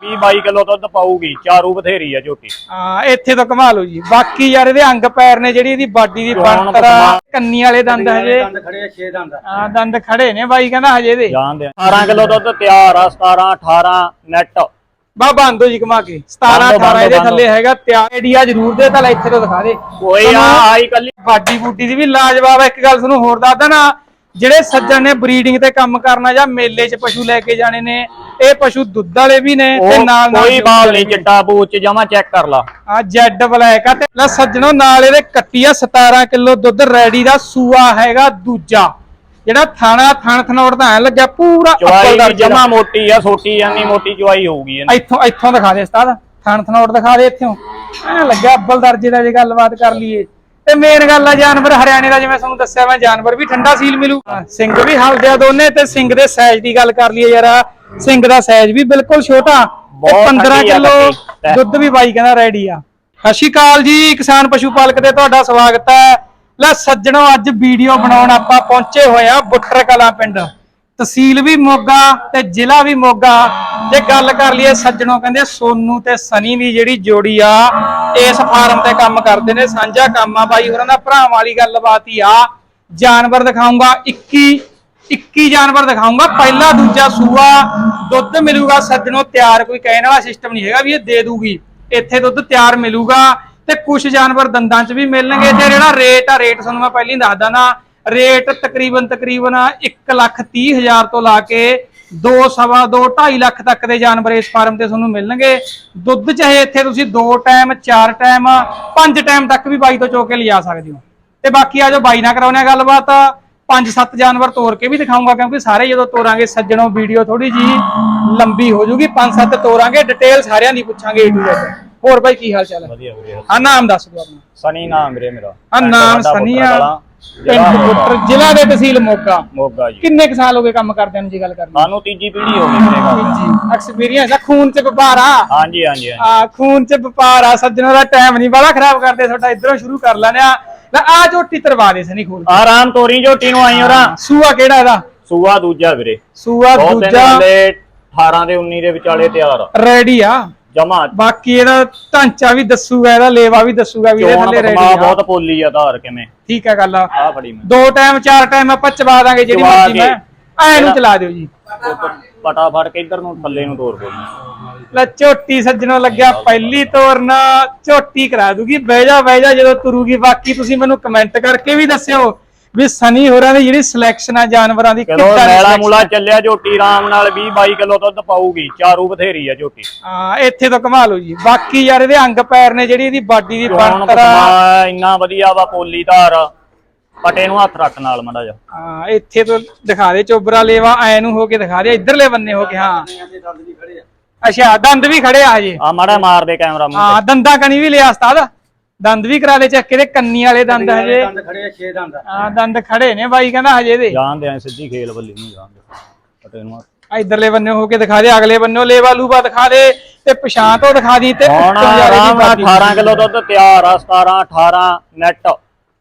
20 22 kilo ਦੁੱਧ ਪਾਊਗੀ ਚਾਰੂ ਬਥੇਰੀ ਆ ਝੋਟੀ। ਹਾਂ ਇੱਥੇ ਤੋਂ ਕਮਾ ਲਓ ਜੀ ਬਾਕੀ ਯਾਰ ਇਹਦੇ ਅੰਗ ਪੈਰ ਨੇ ਜਿਹੜੀ ਇਹਦੀ ਬਾਡੀ ਦੀ ਬਣਤਰ ਆ, ਕੰਨੀ ਵਾਲੇ ਦੰਦ ਹਜੇ। ਦੰਦ ਖੜੇ ਆ 6 ਦੰਦ। ਹਾਂ ਦੰਦ ਖੜੇ ਨੇ ਬਾਈ ਕਹਿੰਦਾ ਹਜੇ ਦੇ। ਆ 18 ਕਿਲੋ ਦੁੱਧ ਤਿਆਰ ਆ 17 18 ਨੈਟ ਬਾ ਬੰਦੋ ਜੀ ਕਮਾ ਕੇ। 17 ਬੰਦ ਦਿਓ, 18 ਇਹਦੇ ਬੰਦ। ਥੱਲੇ ਹੈਗਾ ਤਿਆਰ ਆਈਡੀਆ ਜ਼ਰੂਰ ਦੇ ਤਾਂ ਲੈ ਇੱਥੇ ਤੋਂ ਦਿਖਾ ਦੇ। ਕੋਈ ਆ ਆਈ ਕੱਲੀ। ਬਾਡੀ ਬੂਡੀ ਦੀ ਵੀ ਲਾਜਵਾਬ ਹੈ ਇੱਕ ਗੱਲ ਤੁਹਾਨੂੰ ਹੋਰ ਦੱਸਦਾ ਨਾ ਜਿਹੜੇ ਸੱਜਣ ਨੇ ਬਰੀਡਿੰਗ ਤੇ ਕੰਮ ਕਰਨਾ ਜਾਂ ਮੇਲੇ 'ਚ ਪਸ਼ੂ ਲੈ ਕੇ ਜਾਣੇ ਨੇ ਇਹ ਪਸ਼ੂ ਦੁੱਧ ਵਾਲੇ ਵੀ ਨੇ ਤੇ ਨਾਲ ਨਾਲ ਕੋਈ ਬਾਲ ਨਹੀਂ ਚਿੱਟਾ ਬੂਚ ਜਮਾ ਚੈੱਕ ਕਰ ਲਾ। ਆ ਜੈਡ ਬਲੈਕ ਆ ਤੇ ਲੈ ਸੱਜਣੋ ਨਾਲ ਇਹਦੇ ਕੱਟੀ ਆ 17 ਕਿਲੋ ਦੁੱਧ ਰੈਡੀ ਦਾ ਸੂਆ ਹੈਗਾ ਦੂਜਾ। ਜਿਹੜਾ ਥਾਣਾ ਥਣ ਥਨੋੜ ਦਾ ਐ ਲੱਗਿਆ ਪੂਰਾ ਅੱਪਲ ਦਾ। ਜਮਾ ਮੋਟੀ ਆ ਛੋਟੀ ਜਾਂਦੀ ਮੋਟੀ ਚਵਾਈ ਹੋਊਗੀ ਇਹਨੇ। ਇੱਥੋਂ ਇੱਥੋਂ ਦਿਖਾ ਦੇ ਉਸਤਾਦ ਥਣ ਥਨੋੜ ਦਿਖਾ ਦੇ ਇੱਥੋਂ। ਐ ਲੱਗਿਆ ਅੱਬਲ ਦਰਜੇ ਦਾ ਜੇ ਗੱਲਬਾਤ ਕਰ ਲਈਏ। ਤੇ ਮੇਨ ਗੱਲ ਆ ਜਾਨਵਰ ਹਰਿਆਣੇ ਦਾ ਜਿਵੇਂ ਤੁਹਾਨੂੰ ਦੱਸਿਆ ਮੈਂ ਜਾਨਵਰ ਵੀ ਠੰਡਾ ਸੀਲ ਮਿਲੂ। ਸਿੰਘ ਵੀ ਹਲਦੇ ਆ ਦੋਨੇ ਤੇ ਸਿੰਘ ਦੇ ਸਾਈਜ਼ ਦੀ ਗੱਲ ਕਰ ਲਈਏ ਯਾਰ ਸਿੰਘ ਦਾ ਸਾਈਜ਼ ਵੀ ਬਿਲਕੁਲ ਛੋਟਾ। ਤੇ ਬਹੁਤ 15 ਠੰਡੀ ਆ ਕਿਲੋ। ਦੁੱਧ ਵੀ ਬਾਈ ਕਹਿੰਦਾ ਰੈਡੀ ਆ। ਸਤਿ ਸ਼੍ਰੀ ਅਕਾਲ ਜੀ ਕਿਸਾਨ ਪਸ਼ੂ ਪਾਲਕ ਤੇ ਤੁਹਾਡਾ ਸਵਾਗਤ ਹੈ। ਲੈ ਸੱਜਣੋ ਅੱਜ ਵੀਡੀਓ ਬਣਾਉਣ ਆਪਾਂ ਪਹੁੰਚੇ ਹੋਏ ਆ ਬੁੱਟਰ ਕਲਾਂ ਪਿੰਡ। ਤਹਿਸੀਲ ਵੀ ਮੋਗਾ ਤੇ ਜ਼ਿਲ੍ਹਾ ਵੀ ਮੋਗਾ। ਜੇ ਗੱਲ ਕਰ ਲਈਏ ਸੱਜਣੋ ਕਹਿੰਦੇ ਸੋਨੂ ਤੇ ਸਨੀ ਦੀ ਜਿਹੜੀ ਜੋੜੀ ਆ, ਇਸ ਫਾਰਮ ਤੇ ਕੰਮ ਕਰਦੇ ਨੇ, ਸਾਂਝਾ ਕੰਮ ਆ ਬਾਈ ਹੋਰਾਂ ਦਾ ਭਰਾਵਾਂ ਵਾਲੀ ਗੱਲਬਾਤ ਹੀ ਆ। ਜਾਨਵਰ ਦਿਖਾਉਂਗਾ 21 21 ਜਾਨਵਰ ਦਿਖਾਉਂਗਾ ਪਹਿਲਾ ਦੂਜਾ ਸੂਆ, ਦੁੱਧ ਮਿਲੂਗਾ ਸੱਜਣੋ, ਤਿਆਰ ਕੋਈ ਕਹਿਣ ਵਾਲਾ ਸਿਸਟਮ ਨਹੀਂ ਹੈਗਾ ਵੀ ਇਹ ਦੇ ਦੂਗੀ। ਇੱਥੇ ਦੁੱਧ ਤਿਆਰ ਮਿਲੂਗਾ ਤੇ ਕੁਝ ਜਾਨਵਰ ਦੰਦਾਂ 'ਚ ਵੀ ਮਿਲਣਗੇ, ਤੇ ਜਿਹੜਾ ਰੇਟ ਆ ਰੇਟ ਤੁਹਾਨੂੰ ਮੈਂ ਪਹਿਲਾਂ ਹੀ ਦੱਸਦਾ ਨਾ ਰੇਟ ਤਕਰੀਬਨ ਤਕਰੀਬਨ 1 ਲੱਖ 30 ਹਜ਼ਾਰ ਤੋਂ ਲਾ ਕੇ 2 ਸਵਾ 2 2.5 ਲੱਖ ਤੱਕ ਦੇ ਜਾਨਵਰ ਇਸ ਫਾਰਮ ਤੇ ਤੁਹਾਨੂੰ ਮਿਲਣਗੇ। ਦੁੱਧ ਚਾਹੇ ਇੱਥੇ ਤੁਸੀਂ 2 ਟਾਈਮ 4 ਟਾਈਮ 5 ਟਾਈਮ ਤੱਕ ਵੀ ਬਾਈ ਤੋਂ ਚੋ ਕੇ ਲਿਜਾ ਸਕਦੇ ਹੋ। ਤੇ ਬਾਕੀ ਆ ਜੋ ਬਾਈ ਨਾਲ ਕਰਾਉਣੇ ਗੱਲਬਾਤ। ਪੰਜ ਸੱਤ ਜਾਨਵਰ ਤੋੜ ਕੇ ਵੀ ਦਿਖਾਉਂਗਾ ਕਿਉਂਕਿ ਸਾਰੇ ਜਦੋਂ ਤੋਰਾਂਗੇ ਸੱਜਣੋਂ ਵੀਡੀਓ ਥੋੜੀ ਜੀ ਲੰਬੀ ਹੋ ਜੂਗੀ ਪੰਜ ਸੱਤ ਤੋਰਾਂਗੇ ਡਿਟੇਲ ਸਾਰਿਆਂ ਦੀ ਪੁੱਛਾਂਗੇ ਏ ਟੂ ਜ਼ੈਡ ਹੋਰ ਬਾਈ ਕੀ ਹਾਲ ਚਾਲ ਹੈ? ਵਧੀਆ ਵੀਰੇ ਆ ਨਾਮ ਦੱਸ ਦਿਓ ਆਪਣਾ। ਸਨੀ ਨਾਮ ਵੀਰੇ ਮੇਰਾ। ਆ ਨਾਮ ਸਨੀ ਆ। ਪਿੰਡ ਜ਼ਿਲ੍ਹਾ ਦੇ ਤਹਿਸੀਲ ਮੋਗਾ। ਮੋਗਾ ਜੀ। ਕਿੰਨੇ ਕੁ ਸਾਲ ਹੋ ਗਏ ਕੰਮ ਕਰਦਿਆਂ ਨੂੰ ਜੀ ਗੱਲ ਕਰਨੀ ਸਾਨੂੰ ਤੀਜੀ ਪੀੜ੍ਹੀ ਹੋ ਗਈ ਵੀਰੇ ਗੱਲ ਜੀ ਐਕਸਪੀਰੀਅੰਸ ਆ ਖੂਨ ਚ ਵਪਾਰ ਆ। ਹਾਂਜੀ ਹਾਂਜੀ ਹਾਂਜੀ। ਆ ਖੂਨ ਚ ਵਪਾਰ ਆ ਸੱਜਣੋਂ ਦਾ ਟਾਈਮ ਨਹੀਂ ਬੜਾ ਖਰਾਬ ਕਰਦੇ ਤੁਹਾਡਾ ਇਧਰੋਂ ਸ਼ੁਰੂ ਕਰ ਲੈਣੇ ਆ। ਲੈ ਆ ਝੋਟੀ ਤਰਵਾ ਦੇ ਸਨੀ ਖੋਲ ਆਰਾਮ ਤੋਰੀ ਝੋਟੀ ਨੂੰ ਆਈ ਹੋਰਾਂ ਸੂਆ ਕਿਹੜਾ ਇਹਦਾ? ਸੂਆ ਦੂਜਾ ਵੀਰੇ। ਸੂਆ ਦੂਜਾ। ਹਲੇ 18 ਦੇ 19 ਦੇ ਵਿਚਾਲੇ ਤਿਆਰ ਆ। ਰੈਡੀ ਆ। ਜਮਾ ਬਾਕੀ ਇਹਦਾ ਢਾਂਚਾ ਵੀ ਦੱਸੂਗਾ ਇਹਦਾ ਲੇਵਾ ਵੀ ਦੱਸੂਗਾ ਵੀ ਇਹਦੇ ਥੱਲੇ ਰੈਡੀ ਆ। ਬਹੁਤ ਪੋਲੀ ਆ ਧਾਰ ਕਿਵੇਂ। ਠੀਕ ਹੈ ਗੱਲ ਆ। ਆ ਫੜੀ ਮੈਂ। ਦੋ ਟਾਈਮ ਚਾਰ ਟਾਈਮ ਆਪਾਂ ਚਵਾ ਦਾਂਗੇ ਜਿਹੜੀ ਮਰਜ਼ੀ। ਮੈਂ। ਐ ਨੂੰ ਚਲਾ ਦਿਓ ਜੀ। ਪਟਾ ਫੜ ਕੇ ਇੱਧਰ ਨੂੰ ਥੱਲੇ ਨੂੰ ਤੋਰ ਦੋ ਲੈ ਝੋਟੀ ਸੱਜਣੋਂ ਲੱਗਿਆ ਪਹਿਲੀ ਤੋਰਨ ਝੋਟੀ ਕਰਾ ਦੂਗੀ। ਬਹਿ ਜਾ ਬਹਿ ਜਾ ਜਦੋਂ ਤੁਰੂਗੀ। ਬਾਕੀ ਤੁਸੀਂ ਮੈਨੂੰ ਕਮੈਂਟ ਕਰਕੇ ਵੀ ਦੱਸਿਓ। ਵੀ ਸਨੀ ਹੋਰਾਂ ਦੀ ਜਿਹੜੀ ਸਿਲੈਕਸ਼ਨ ਆ ਜਾਨਵਰਾਂ ਦੀ ਕਿੱਦਾਂ ਦੀ ਮੈਲਾ selection ਮੂਲਾ। ਚੱਲਿਆ ਝੋਟੀ ਆਰਾਮ ਨਾਲ 20 22 ਕਿਲੋ ਦੁੱਧ ਪਾਊਗੀ ਚਾਰੂ ਬਥੇਰੀ ਆ ਝੋਟੀ ਹਾਂ ਇੱਥੇ ਤੋਂ ਕਮਾ ਲਓ ਜੀ। ਬਾਕੀ ਯਾਰ ਇਹਦੇ ਅੰਗ ਪੈਰ ਨੇ ਜਿਹੜੀ ਇਹਦੀ ਬਾਡੀ ਦੀ ਬਣਤਰ ਆ। ਇੰਨਾ ਵਧੀਆ ਵਾ ਪੋਲੀ ਧਾਰ। ਪਟੇ ਨੂੰ ਹੱਥ ਰੱਖ ਨਾਲ ਮੜਾ ਜਾ ਹਾਂ ਇੱਥੇ ਤੋਂ ਦਿਖਾ ਦੇ ਚੋਬਰਾ ਲੇਵਾ ਐ ਨੂੰ ਹੋ ਕੇ ਦਿਖਾ ਦੇ ਇਧਰਲੇ ਬੰਨੇ ਹੋ ਕੇ ਹਾਂ। ਅੱਛਾ ਦੰਦ ਵੀ ਖੜੇ ਆ ਹਜੇ। ਆ ਮੜਾ ਮਾਰ ਦੇ ਕੈਮਰਾ ਮੂੰਹ ਹਾਂ ਦੰਦਾਂ ਕਣੀ ਵੀ ਲਿਆ ਉਸਤਾਦ। ਦੰਦ ਵੀ ਕਰਾ ਦੇ ਚੱਕੇ ਦੇ ਕੰਨੀ ਵਾਲੇ ਦੰਦ ਹਜੇ। ਦੰਦ ਖੜੇ ਆ 6 ਦੰਦ ਹਾਂ ਦੰਦ ਖੜੇ ਨੇ ਬਾਈ ਕਹਿੰਦਾ ਹਜੇ ਦੇ। ਜਾਣਦੇ ਆ ਸਿੱਧੀ ਖੇਲ ਬੱਲੀ ਨੂੰ ਜਾਣਦੇ ਪਟੇ ਨੂੰ। ਆ। ਇਧਰਲੇ ਬੰਨੇ ਹੋ ਕੇ ਦਿਖਾ ਦੇ ਅਗਲੇ ਬੰਨੇ ਲੇਵਾ ਲੂਬਾ ਦਿਖਾ ਦੇ ਤੇ ਪਛਾਣ ਤੋਂ ਦਿਖਾ ਦੀ ਤੇ ਹੁਣ ਉੱਤੋਂ ਯਾਰ ਇਹਦੀ ਆਰਾਮ ਨਾਲ ਬਾਡੀ। 18 ਕਿਲੋ ਦੁੱਧ ਤਿਆਰ ਆ 17 18 ਨੈਟ।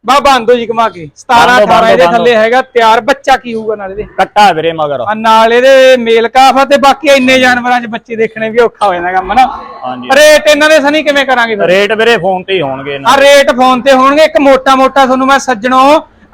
ਬਾ ਬੰਦੋ ਜੀ ਕਮਾ ਕੇ। 17 ਬੰਦੋ, 18 ਇਹਦੇ ਬੰਦੋ। ਥੱਲੇ ਹੈਗਾ ਤਿਆਰ ਬੱਚਾ ਕੀ ਹੋਊਗਾ ਨਾਲ ਇਹਦੇ? ਕੱਟਾ ਵੀਰੇ ਮਗਰ। ਆ ਨਾਲ ਇਹਦੇ ਮੇਲ ਕਾਫ ਆ ਤੇ ਬਾਕੀ ਇੰਨੇ ਜਾਨਵਰਾਂ 'ਚ ਬੱਚੇ ਦੇਖਣੇ ਵੀ ਔਖਾ ਹੋ ਜਾਂਦਾ ਕੰਮ ਨਾ ਹਾਂਜੀ। ਰੇਟ ਇਹਨਾਂ ਦੇ ਸਨੀ ਕਿਵੇਂ ਕਰਾਂਗੇ ਫਿਰ? ਰੇਟ ਵੀਰੇ ਫੋਨ ਤੇ ਹੀ ਹੋਣਗੇ ਇਹਨਾਂ ਆ ਰੇਟ ਫੋਨ ਤੇ ਹੋਣਗੇ ਇੱਕ ਮੋਟਾ ਮੋਟਾ ਤੁਹਾਨੂੰ ਮੈਂ ਸੱਜਣੋ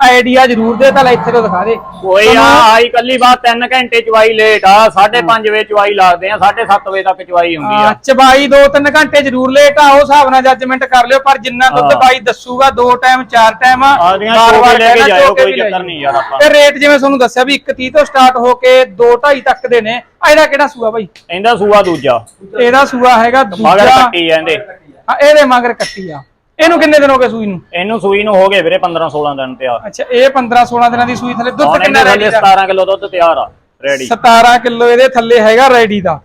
ਆਈਡੀਆ ਜ਼ਰੂਰ ਦੇ ਤਾਂ ਲੈ ਇੱਥੇ ਤੋਂ ਦਿਖਾ ਦੇ। ਕੋਈ ਆ ਆਈ ਕੱਲੀ ਬਾਤ 3 ਘੰਟੇ ਚਵਾਈ ਲੇਟ ਆ 5:30 ਵਜੇ ਚਵਾਈ ਲਾਦੇ ਆ 7:30 ਵਜੇ ਤੱਕ ਚਵਾਈ ਹੁੰਦੀ ਆ। ਚਬਾਈ 2-3 ਘੰਟੇ ਜ਼ਰੂਰ ਲੇਟ ਆ ਉਹ ਹਿਸਾਬ ਨਾਲ ਜੱਜਮੈਂਟ ਕਰ ਲਿਓ ਪਰ ਜਿੰਨਾ ਦੁੱਧ। ਬਾਈ ਦੱਸੂਗਾ ਦੋ ਟਾਈਮ ਚਾਰ ਟਾਈਮ ਆਪਦੀਆਂ ਚੋਕੇ ਲੈ ਕੇ ਜਾਇਓ, ਕੋਈ ਚੱਕਰ ਨਹੀਂ ਯਾਰ ਆਪਾਂ। ਤੇ ਰੇਟ ਜਿਵੇਂ ਤੁਹਾਨੂੰ ਦੱਸਿਆ ਵੀ 130 ਤੋਂ ਸਟਾਰਟ ਹੋ ਕੇ 2.5 ਤੱਕ ਦੇ ਨੇ ਇਹਦਾ ਕਿਹੜਾ ਸੂਆ ਬਾਈ? ਇਹਦਾ ਸੂਆ ਦੂਜਾ। ਇਹਦਾ ਸੂਆ ਹੈਗਾ ਮਗਰ ਦੂਜਾ। ਕੱਟੀ ਜਾਂਦੇ ਹਾਂ, ਇਹਦੇ ਮਗਰ ਕੱਟੀ ਆ। ਇਹਨੂੰ ਕਿੰਨੇ ਦਿਨ ਹੋ ਗਏ ਸੂਈ ਨੂੰ? ਇਹਨੂੰ ਸੂਈ ਨੂੰ ਹੋ ਗਏ ਵੀਰੇ 15 16 ਦਿਨ ਤਿਆਰ। ਅੱਛਾ ਇਹ 15-16 ਦਿਨਾਂ ਦੀ ਸੂਈ ਥੱਲੇ ਦੁੱਧ ਕਿੰਨਾ ਰੈਡੀ ਥੱਲੇ 17 ਕਿਲੋ ਦੁੱਧ ਤਿਆਰ ਆ ਰੈਡੀ 17 ਕਿਲੋ ਇਹਦੇ ਥੱਲੇ ਹੈਗਾ ਰੈਡੀ ਦਾ।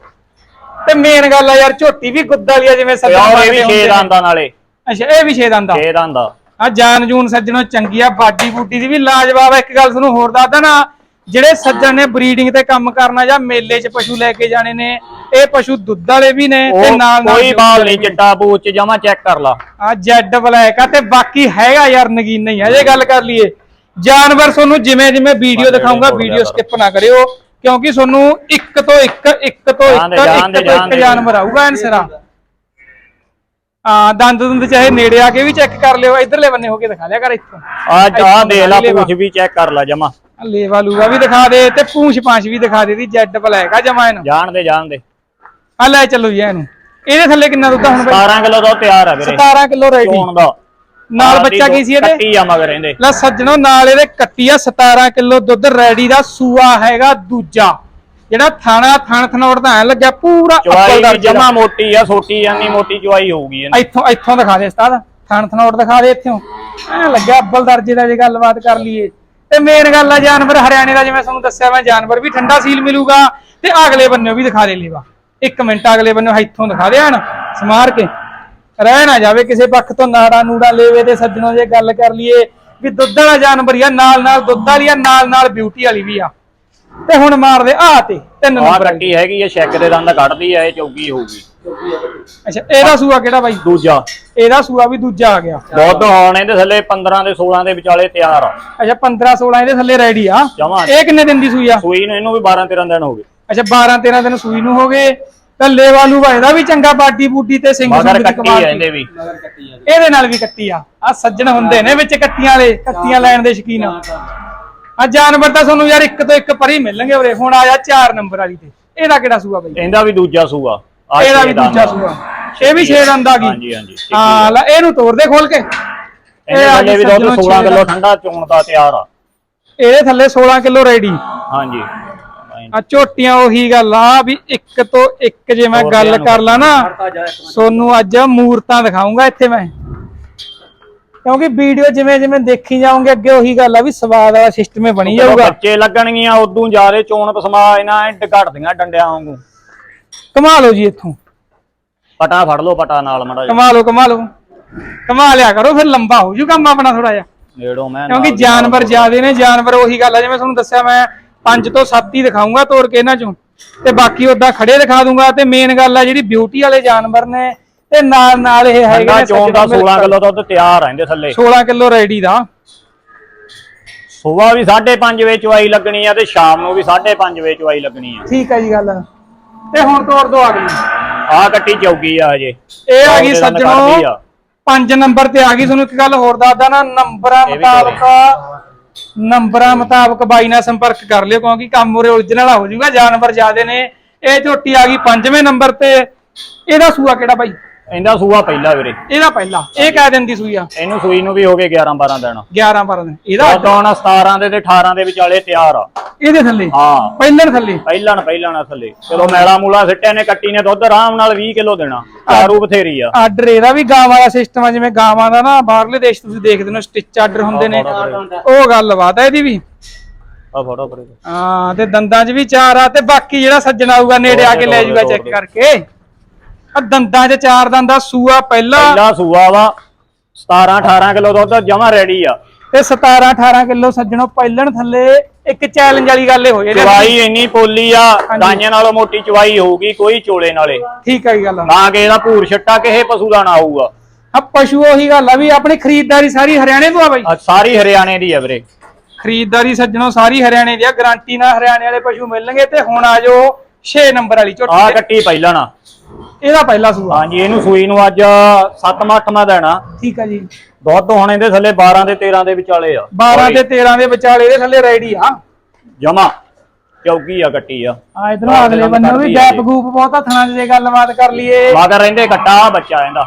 ਤੇ ਮੇਨ ਗੱਲ ਆ ਯਾਰ ਝੋਟੀ ਵੀ ਗੁੱਦ ਵਾਲੀ ਆ ਜਿਵੇਂ ਤੇ ਔਰ ਇਹ ਵੀ ਮੰਗਦੇ 6 ਹੁੰਦੇ ਨੇ। ਦੰਦਾਂ ਨਾਲੇ। ਅੱਛਾ ਇਹ ਵੀ 6 ਦੰਦ ਆ। 6 ਦੰਦ ਆ। ਆ ਜਾਨ ਜੂਨ ਸੱਜਣੋ ਚੰਗੀ ਆ ਬਾਡੀ ਬੂਡੀ ਦੀ ਵੀ ਲਾਜਵਾਬ ਆ ਇੱਕ ਗੱਲ ਤੁਹਾਨੂੰ ਹੋਰ ਦੱਸਦਾ ਨਾ ਜਿਹੜੇ ਸੱਜਣ ਨੇ ਬਰੀਡਿੰਗ ਤੇ ਕੰਮ ਕਰਨਾ ਜਾਂ ਮੇਲੇ 'ਚ ਪਸ਼ੂ ਲੈ ਕੇ ਜਾਣੇ ਨੇ ਇਹ ਪਸ਼ੂ ਦੁੱਧ ਵਾਲੇ ਵੀ ਨੇ ਤੇ ਨਾਲ ਨਾਲ ਕੋਈ ਬਾਲ ਨਹੀਂ ਚਿੱਟਾ ਬੂਚ ਜਮਾ ਚੈੱਕ ਕਰ ਲਾ। ਆ ਜੈਡ ਬਲੈਕ ਆ ਤੇ ਬਾਕੀ ਹੈਗਾ ਯਾਰ ਨਗੀਨਾ ਹੀ ਆ ਜੇ ਗੱਲ ਕਰ ਲਈਏ। ਜਾਨਵਰ ਤੁਹਾਨੂੰ ਜਿਵੇਂ ਜਿਵੇਂ ਵੀਡੀਓ ਦਿਖਾਉਂਗਾ ਵੀਡੀਓ ਸਕਿਪ ਨਾ ਕਰਿਓ ਕਿਉਂਕਿ ਤੁਹਾਨੂੰ ਇੱਕ ਤੋਂ ਇੱਕ ਇੱਕ ਤੋਂ ਇੱਕ ਇੱਕ ਤੋਂ ਇੱਕ। ਜਾਨਵਰ ਆਊਗਾ ਐਨਸਰਾ ਹਾਂ ਦੰਦ ਦੁੰਦ ਚਾਹੇ ਨੇੜੇ ਆ ਕੇ ਵੀ ਚੈੱਕ ਕਰ ਲਿਓ ਇਧਰਲੇ ਬੰਨੇ ਹੋ ਕੇ ਦਿਖਾ ਲਿਆ ਕਰ ਇੱਥੋਂ। ਆ ਜਾ ਦੇ ਲਾ। ਪੂਛ ਵੀ। ਚੈੱਕ ਕਰ ਲਾ ਜਮਾ। ਆਹ ਲੇਵਾ ਲੂਵਾ ਵੀ ਦਿਖਾ ਦੇ ਤੇ ਪੂੰਛ ਪਾਂਛ ਵੀ ਦਿਖਾ ਦੇ ਦੀ ਜੈਡ ਬਲੈਕ ਆ ਜਮਾ ਇਹਨੂੰ। ਜਾਣ ਦੇ ਜਾਣ ਦੇ। ਆ ਲੈ ਚੱਲੋ ਜੀ ਇਹਨੂੰ। ਇਹਦੇ ਥੱਲੇ ਕਿੰਨਾ ਦੁੱਧ ਆ ਹੁਣ ਬਈ? 17 ਕਿਲੋ ਦਾ ਤਿਆਰ ਆ ਵੀਰੇ। 17 ਕਿਲੋ ਰੈਡੀ ਚੋਣ ਦਾ। ਨਾਲ ਬੱਚਾ ਕੀ ਸੀ ਇਹਦੇ? ਕੱਟੀ ਆ ਮਗਰ ਇਹਦੇ। ਲੈ ਸੱਜਣੋ ਨਾਲ ਇਹਦੇ ਕੱਟੀ ਆ 17 ਕਿਲੋ ਦੁੱਧ ਰੈਡੀ ਦਾ ਸੂਆ ਹੈਗਾ ਦੂਜਾ। ਜਿਹੜਾ ਥਾਣਾ ਥਣ ਥਨੋੜ ਦਾ ਐ ਲੱਗਿਆ ਪੂਰਾ ਅੱਪਲ ਵੀ ਜਮਾ ਮੋਟੀ ਆ ਛੋਟੀ ਜਾਂਦੀ ਮੋਟੀ ਚਵਾਈ ਹੋਊਗੀ ਇਹਦੀ। ਇੱਥੋਂ ਇੱਥੋਂ ਦਿਖਾ ਦੇ ਉਸਤਾਦ। ਥਣ ਥਨੋੜ ਦਿਖਾ ਦੇ ਇੱਥੋਂ। ਐ ਲੱਗਿਆ ਅੱਬਲ ਦਰਜੇ ਦਾ ਜੇ ਗੱਲਬਾਤ ਕਰ ਲਈਏ। ਤੇ ਮੇਨ ਗੱਲ ਆ ਜਾਨਵਰ ਹਰਿਆਣੇ ਦਾ ਜਿਵੇਂ ਤੁਹਾਨੂੰ ਦੱਸਿਆ ਮੈਂ ਜਾਨਵਰ ਵੀ ਠੰਡਾ ਸੀਲ ਮਿਲੂਗਾ ਤੇ ਅਗਲੇ ਬੰਨੇ ਵੀ ਦਿਖਾ ਦੇ ਲੇਵਾ। ਇੱਕ ਮਿੰਟ ਅਗਲੇ ਬੰਨੇ ਇੱਥੋਂ ਦਿਖਾ ਦੇ ਹਣ ਸਮਾਰ ਕੇ। ਰਹਿ ਨਾ ਜਾਵੇ ਕਿਸੇ ਪੱਖ ਤੋਂ ਨਾੜਾ ਨੂੜਾ ਲੈਵੇ ਤੇ ਸੱਜਣੋ ਜੇ ਗੱਲ ਕਰ ਲਈਏ ਵੀ ਦੁੱਧ ਵਾਲਾ ਜਾਨਵਰ ਆ ਨਾਲ ਨਾਲ ਦੁੱਧ ਵਾਲੀ ਆ ਨਾਲ ਨਾਲ ਬਿਊਟੀ ਵਾਲੀ ਵੀ ਆ। ਤੇ ਹੁਣ ਮਾਰਦੇ ਆ ਤੇ ਤਿੰਨ ਨੰਬਰ। ਕੱਟੀ ਹੈਗੀ ਇਹ ਛੈਕ ਦੇ ਦੰਦ ਕੱਢਦੀ ਆ ਇਹ ਚੌਗੀ ਹੋਊਗੀ। ਅੱਛਾ ਇਹਦਾ ਸੂਆ ਕਿਹੜਾ ਬਾਈ? ਦੂਜਾ। ਇਹਦਾ ਸੂਆ ਵੀ ਦੂਜਾ ਆ ਗਿਆ। ਦੁੱਧ ਹੁਣ ਇਹਦੇ ਥੱਲੇ 15 ਤੇ 16 ਦੇ ਵਿਚਾਲੇ ਤਿਆਰ ਆ। ਅੱਛਾ 15 16 ਇਹਦੇ ਥੱਲੇ ਰੈਡੀ ਆ। ਜਮਾਂ। ਇਹ ਕਿੰਨੇ ਦਿਨ ਦੀ ਸੂਈ ਆ? ਸੂਈ ਨੂੰ ਇਹਨੂੰ ਵੀ 12 13 ਦਿਨ ਹੋ ਗਏ। ਅੱਛਾ 12 13 ਦਿਨ ਸੂਈ ਨੂੰ ਹੋ ਗਏ। ਤਾਂ ਲੇਵਾ ਲੂਵਾ ਇਹਦਾ ਵੀ ਚੰਗਾ ਬਾਡੀ ਬੂਡੀ ਤੇ ਸਿੰਘ ਮਗਰ ਸੁੰਗ ਦੀ ਕੱਟੀ ਕਮਾਲ ਇਹਦੇ ਵੀ। ਮਗਰ ਕੱਟੀ ਆ ਇਹਦੇ ਨਾਲ ਵੀ ਕੱਟੀ ਆ। ਆ ਸੱਜਣ ਹੁੰਦੇ ਨੇ ਵਿੱਚ ਕੱਟੀਆਂ ਵਾਲੇ ਕੱਟੀਆਂ ਲੈਣ ਦੇ ਸ਼ਕੀਨ। ਆ ਆ ਜਾਨਵਰ ਤਾਂ ਤੁਹਾਨੂੰ ਯਾਰ ਇੱਕ ਤੋਂ ਇੱਕ ਪਰੀ ਮਿਲਣਗੇ ਉਰੇ। ਹੁਣ ਆਇਆ 4 ਨੰਬਰ ਵਾਲੀ ਤੇ। ਇਹਦਾ ਕਿਹੜਾ ਸੂਆ ਬਈ? ਇਹਦਾ ਵੀ ਦੂਜਾ ਸੂਆ। ਇਹਦਾ ਵੀ ਦੂਜਾ। ਸੂਆ। ਇਹ ਵੀ 6 ਦੰਦ ਆ ਗਈ। ਹਾਂਜੀ ਹਾਂਜੀ ਹਾਂ ਲੈ ਇਹਨੂੰ ਤੋੜ ਦੇ ਖੋਲ ਕੇ। ਇਹਦੇ ਆ ਗਈ ਵੀ ਦੁੱਧ ਸੱਜਣੋ 16 ਛੇ ਕਿਲੋ। ਠੰਡਾ ਚੋਣ ਦਾ ਤਿਆਰ ਆ। ਇਹਦੇ ਥੱਲੇ 16 ਕਿਲੋ ਰੈਡੀ ਹਾਂਜੀ। ਆ ਝੋਟੀਆਂ ਉਹੀ ਗੱਲ ਆ ਵੀ ਇੱਕ ਤੋਂ ਇੱਕ ਜੇ ਮੈਂ ਗੱਲ ਕਰ ਲਾ ਨਾ ਜਾ ਸੋਨੂੰ ਅੱਜ ਮੂਰਤਾਂ ਦਿਖਾਉਂਗਾ ਇੱਥੇ ਮੈਂ। ਕਿਉਂਕਿ ਵੀਡੀਓ ਜਿਵੇਂ ਜਿਵੇਂ ਦੇਖੀ ਜਾਓਗੇ ਅੱਗੇ ਉਹੀ ਗੱਲ ਆ ਵੀ ਸਵਾਦ ਵਾਲਾ ਸਿਸਟਮ ਬਣੀ ਜਾਊਗਾ। ਬੱਚੇ ਲੱਗਣਗੀਆਂ ਉਦੋਂ ਜ਼ਿਆਦੇ ਚੋਣ ਪਸਮਾ ਇਹਨਾਂ ਐ ਘਟਦੀਆਂ ਡੰਡਿਆਂ ਵਾਂਗੂ। ਕਮਾ ਲਓ ਜੀ ਇੱਥੋਂ। ਪਟਾ ਫੜ ਲਓ ਪਟਾ ਨਾਲ ਮੜਾ ਕਮਾ ਲਓ ਕਮਾ ਲਓ। ਕਮਾ ਲਿਆ ਕਰੋ ਫਿਰ ਲੰਬਾ ਹੋ ਜੂ ਕੰਮ ਆਪਣਾ ਥੋੜਾ ਜਿਹਾ। ਨੇੜੋਂ ਮੈਂ ਕਿਉਂਕਿ ਦੀ ਜਾਨਵਰ ਜ਼ਿਆਦੇ ਨੇ ਜਾਨਵਰ ਉਹੀ ਗੱਲ ਆ ਜਿਵੇਂ ਤੁਹਾਨੂੰ ਦੱਸਿਆ ਮੈਂ 5 ਤੋਂ 7 ਹੀ ਦਿਖਾਉਂਗਾ ਤੋੜ ਕੇ ਇਹਨਾਂ ਚੋਂ। ਤੇ ਬਾਕੀ ਉਦਾਂ ਖੜੇ ਦਿਖਾ ਦੂੰਗਾ ਤੇ ਮੇਨ ਗੱਲ ਆ ਜਿਹੜੀ ਬਿਊਟੀ ਵਾਲੇ ਜਾਨਵਰ ਨੇ ਤੇ ਨਾਲ ਨਾਲ ਇਹ ਹੈਗੇ ਨੇ ਚੋਣ ਦਾ ਸੱਜਣੋ 16 ਕਿਲੋ ਦੁੱਧ ਤਿਆਰ ਆ ਇਹਦੇ ਥੱਲੇ। 16 ਕਿਲੋ ਰੈਡੀ ਦਾ। ਸਵੇਰ ਵੀ 5:30 ਵਜੇ ਚਵਾਈ ਲੱਗਣੀ ਆ ਤੇ ਸ਼ਾਮ ਨੂੰ ਵੀ 5:30 ਵਜੇ ਚਵਾਈ ਲੱਗਣੀ ਆ। ਠੀਕ ਹੈ ਜੀ ਗੱਲ। ਤੇ ਹੁਣ ਤੋੜ ਦੋ ਅਗਲੀ ਆਹ ਕੱਟੀ ਚੌਗੀ ਆ ਅਜੇ ਇਹ ਆ ਗਈ ਸੱਜਣੋ ਆ। ਪੰਜ ਨੰਬਰ ਤੇ ਆ ਗਈ। ਤੁਹਾਨੂੰ ਇੱਕ ਗੱਲ ਹੋਰ ਦੱਸਦਾ ਨਾ ਨੰਬਰਾਂ ਇਹ ਵੀ ਮੁਤਾਬਕ ਨੰਬਰਾਂ ਮੁਤਾਬਕ ਬਾਈ ਨਾਲ ਸੰਪਰਕ ਕਰ ਲਿਓ ਕਿਉਂਕਿ ਕੰਮ ਉਰੇ ਉਲਝਣ ਵਾਲਾ ਹੋ ਜਾਊਗਾ। ਜਾਨਵਰ ਜ਼ਿਆਦੇ ਨੇ। ਇਹ ਝੋਟੀ ਆ ਗਈ ਪੰਜਵੇਂ ਨੰਬਰ ਤੇ। ਇਹਦਾ ਸੂਆ ਕਿਹੜਾ ਬਾਈ? ਇਹਦਾ ਸੂਆ ਪਹਿਲਾ ਵੀਰੇ। ਇਹਦਾ ਪਹਿਲਾ ਇਹ ਕਹਿ ਦਿੰਦੀ ਸੂਈ ਆ। ਇਹਨੂੰ ਸੂਈ ਨੂੰ ਵੀ ਹੋ ਗਏ 11 12 ਦਿਨ। 11 12 ਦਿਨ। ਇਹਦਾ ਹੁਣ 17 ਦੇ ਤੇ 18 ਦੇ ਵਿਚਾਲੇ ਤਿਆਰ ਆ। ਇਹਦੇ ਥੱਲੇ? ਹਾਂ। ਪਹਿਲਣ ਥੱਲੇ? ਪਹਿਲਾਂ ਨਾ ਪਹਿਲਾਂ ਨਾ ਥੱਲੇ। ਚਲੋ ਮੈਲਾ ਮੂਲਾ ਸਿੱਟਿਆ ਨੇ ਕੱਟੀ ਨੇ ਦੁੱਧ ਆਰਾਮ ਨਾਲ 20 ਕਿਲੋ ਦੇਣਾ। ਚਾਰੂ ਬਥੇਰੀ ਆ। ਆਰਡਰ ਇਹਦਾ ਵੀ ਗਾਂ ਵਾਲਾ ਸਿਸਟਮ ਆ ਜਿਵੇਂ ਗਾਵਾਂ ਦਾ ਨਾ ਬਾਹਰਲੇ ਦੇਸ਼ ਤੁਸੀਂ ਦੇਖਦੇ ਹੋ ਸਟਿਚ ਆਰਡਰ ਹੁੰਦੇ ਨੇ। ਉਹ ਗੱਲ ਬਾਤ ਹੈ ਇਹਦੀ ਵੀ। ਆ ਫੋਟੋ ਪਰੇ ਹਾਂ ਤੇ ਦੰਦਾਂ 'ਚ ਵੀ ਚਾਰ ਆ ਤੇ ਬਾਕੀ ਜਿਹੜਾ ਸੱਜਣ ਆਊਗਾ ਨੇੜੇ ਆ ਕੇ ਲੈ ਜਾਊਗਾ ਚੈੱਕ ਕਰਕੇ। ਆ ਦੰਦਾਂ 'ਚ ਚਾਰ ਦੰਦਾ ਸੂਆ ਪਹਿਲਾ। ਪਹਿਲਾ ਸੂਆ ਵਾ 17 18 ਕਿਲੋ ਦੁੱਧ ਜਮਾ ਰੈਡੀ ਆ। ਤੇ 17 18 ਕਿਲੋ ਸੱਜਣੋ ਪਹਿਲਣ ਥੱਲੇ ਇੱਕ ਚੈਲੰਜ ਵਾਲੀ ਗੱਲ ਇਹ ਹੋ ਜਾਣੀ ਚਵਾਈ ਇੰਨੀ ਪੋਲੀ ਆ ਗਾਈਆਂ ਨਾਲੋਂ ਮੋਟੀ ਚਵਾਈ ਹੋਊਗੀ ਕੋਈ ਚੋਲੇ ਨਾਲੇ। ਠੀਕ ਹੈ ਇਹ ਗੱਲ। ਨਾ ਕਿ ਇਹਦਾ ਭੂਰ ਛੱਟਾ ਕਿਸੇ ਪਸ਼ੂ ਦਾ ਨਾ ਆਊਗਾ ਆ ਪਸ਼ੂ ਉਹੀ ਗੱਲ ਆ ਵੀ ਆਪਣੀ ਖਰੀਦਦਾਰੀ ਸਾਰੀ ਹਰਿਆਣੇ ਤੋਂ ਆ ਬਾਈ। ਆ ਸਾਰੀ ਹਰਿਆਣੇ ਦੀ ਆ ਵੀਰੇ। ਖਰੀਦਦਾਰੀ ਸੱਜਣੋ ਸਾਰੀ ਹਰਿਆਣੇ ਦੀ ਆ ਗਾਰੰਟੀ ਨਾਲ ਹਰਿਆਣੇ ਵਾਲੇ ਪਸ਼ੂ ਮਿਲਣਗੇ ਤੇ ਹੁਣ ਆ ਜੋ 6 ਨੰਬਰ ਵਾਲੀ ਝੋਟੀ ਆ। ਕੱਟੀ ਪਹਿਲਾਂ ਨਾ ਇਹਦਾ ਪਹਿਲਾ ਸੂਆ। ਹਾਂਜੀ ਇਹਨੂੰ ਸੂਈ ਨੂੰ ਅੱਜ 7ਵਾਂ 8ਵਾਂ ਦੇਣਾ ਠੀਕ ਆ ਜੀ। ਦੁੱਧ ਹੁਣ ਇਹਦੇ ਥੱਲੇ 12 ਤੇ 13 ਦੇ ਵਿਚਾਲੇ ਆ। 12 ਤੇ 13 ਦੇ ਵਿਚਾਲੇ ਇਹਦੇ ਥੱਲੇ ਰੈਡੀ ਆ। ਜਮਾ। ਚੌਕੀ ਆ ਕੱਟੀ ਆ। ਆ ਇਧਰੋਂ ਅਗਲੇ ਬੰਨੇ ਵੀ ਗੈਪ ਗੂਪ ਬਹੁਤਾ ਥਣਾ ਜੇ ਗੱਲਬਾਤ ਕਰ ਲਈਏ। ਮਗਰ ਰਹਿੰਦੇ ਕੱਟਾ ਬੱਚਾ ਇਹਦਾ।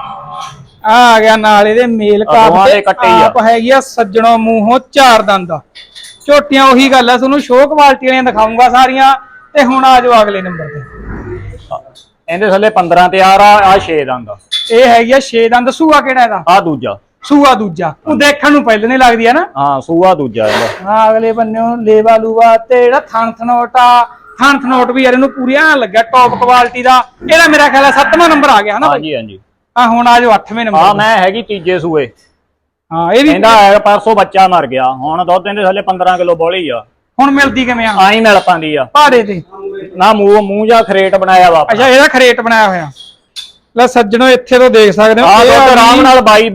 ਆ ਆ ਗਿਆ ਨਾਲ ਇਹਦੇ ਮੇਲ ਕਾਪ ਦੇ ਤੇ। ਆਪ ਹੈਗੀ ਆ ਸੱਜਣੋਂ ਮੂੰਹੋਂ ਚਾਰ ਦੰਦ। ਝੋਟੀਆਂ ਉਹੀ ਗੱਲ ਆ ਤੁਹਾਨੂੰ ਸ਼ੋਅ ਕੁਆਲਿਟੀ ਵਾਲੀਆਂ ਦਿਖਾਉਂਗਾ ਸਾਰੀਆਂ। ਤੇ ਹੁਣ ਆ ਜਾਓ ਅਗਲੇ ਨੰਬਰ ਤੇ। ਇਹਦੇ ਥੱਲੇ 15 ਤੇ ਆ ਰਾ ਆ 6 ਦੰਦ ਇਹ ਹੈਗੀ ਆ 6 ਦੰਦ ਸੂਆ ਕਿਹੜਾ ਇਹਦਾ? ਆ ਦੂਜਾ। ਸੂਆ ਦੂਜਾ। ਉਹ ਦੇਖਣ ਨੂੰ ਪਹਿਲੇ ਨਹੀਂ ਲੱਗਦੀ ਆ ਨਾ? ਹਾਂ ਸੂਆ ਦੂਜਾ ਇਹਦਾ। ਹਾਂ ਅਗਲੇ ਬੰਨਿਓ ਲੇਵਾ ਲੂਵਾ ਤੇ ਜਿਹੜਾ ਥਣ ਥਨੋਟਾ ਥਣ ਥਨੋਟ ਵੀ ਯਾਰ ਇਹਨੂੰ ਪੂਰੀ ਐਂ ਲੱਗਿਆ ਟੌਪ ਕੁਆਲਿਟੀ ਦਾ। ਇਹਦਾ ਮੇਰਾ ਖਿਆਲ ਹੈ 7ਵਾਂ ਨੰਬਰ ਆ ਗਿਆ ਹਨਾ ਹਾਂਜੀ ਹਾਂਜੀ। ਆ ਹੁਣ ਆ ਜਾਓ 8ਵੇਂ ਆ ਨੰਬਰ ਮੈਂ ਹੈਗੀ ਤੀਜੇ ਸੂਏ। ਹਾਂ ਇਹ ਵੀ ਇਹਦਾ ਪਰਸੋਂ ਬੱਚਾ ਮਰ ਗਿਆ। ਹੁਣ ਦੁੱਧ ਇਹਦੇ ਥੱਲੇ 15 ਕਿਲੋ ਬੋਲੀ ਆ। ਹੁਣ ਮਿਲਦੀ ਕਿਵੇਂ ਆ? ਆਈ ਮਿਲ ਪਾਂਦੀ ਆ। ਭਾੜੇ ਤੇ। ਨਾ ਮੂੰਹ ਮੂੰਹ ਜਾਂ ਖਰੇਟ ਬਣਾਇਆ ਵਾ ਅੱਛਾ ਇਹਦਾ ਖਰੇਟ ਬਣਾਇਆ ਹੋਇਆ। ਲੈ ਸੱਜਣੋ ਇੱਥੇ ਤੋਂ ਦੇਖ ਸਕਦੇ ਹੋ। ਆ ਦੁੱਧ ਆਰਾਮ ਨਾਲ 22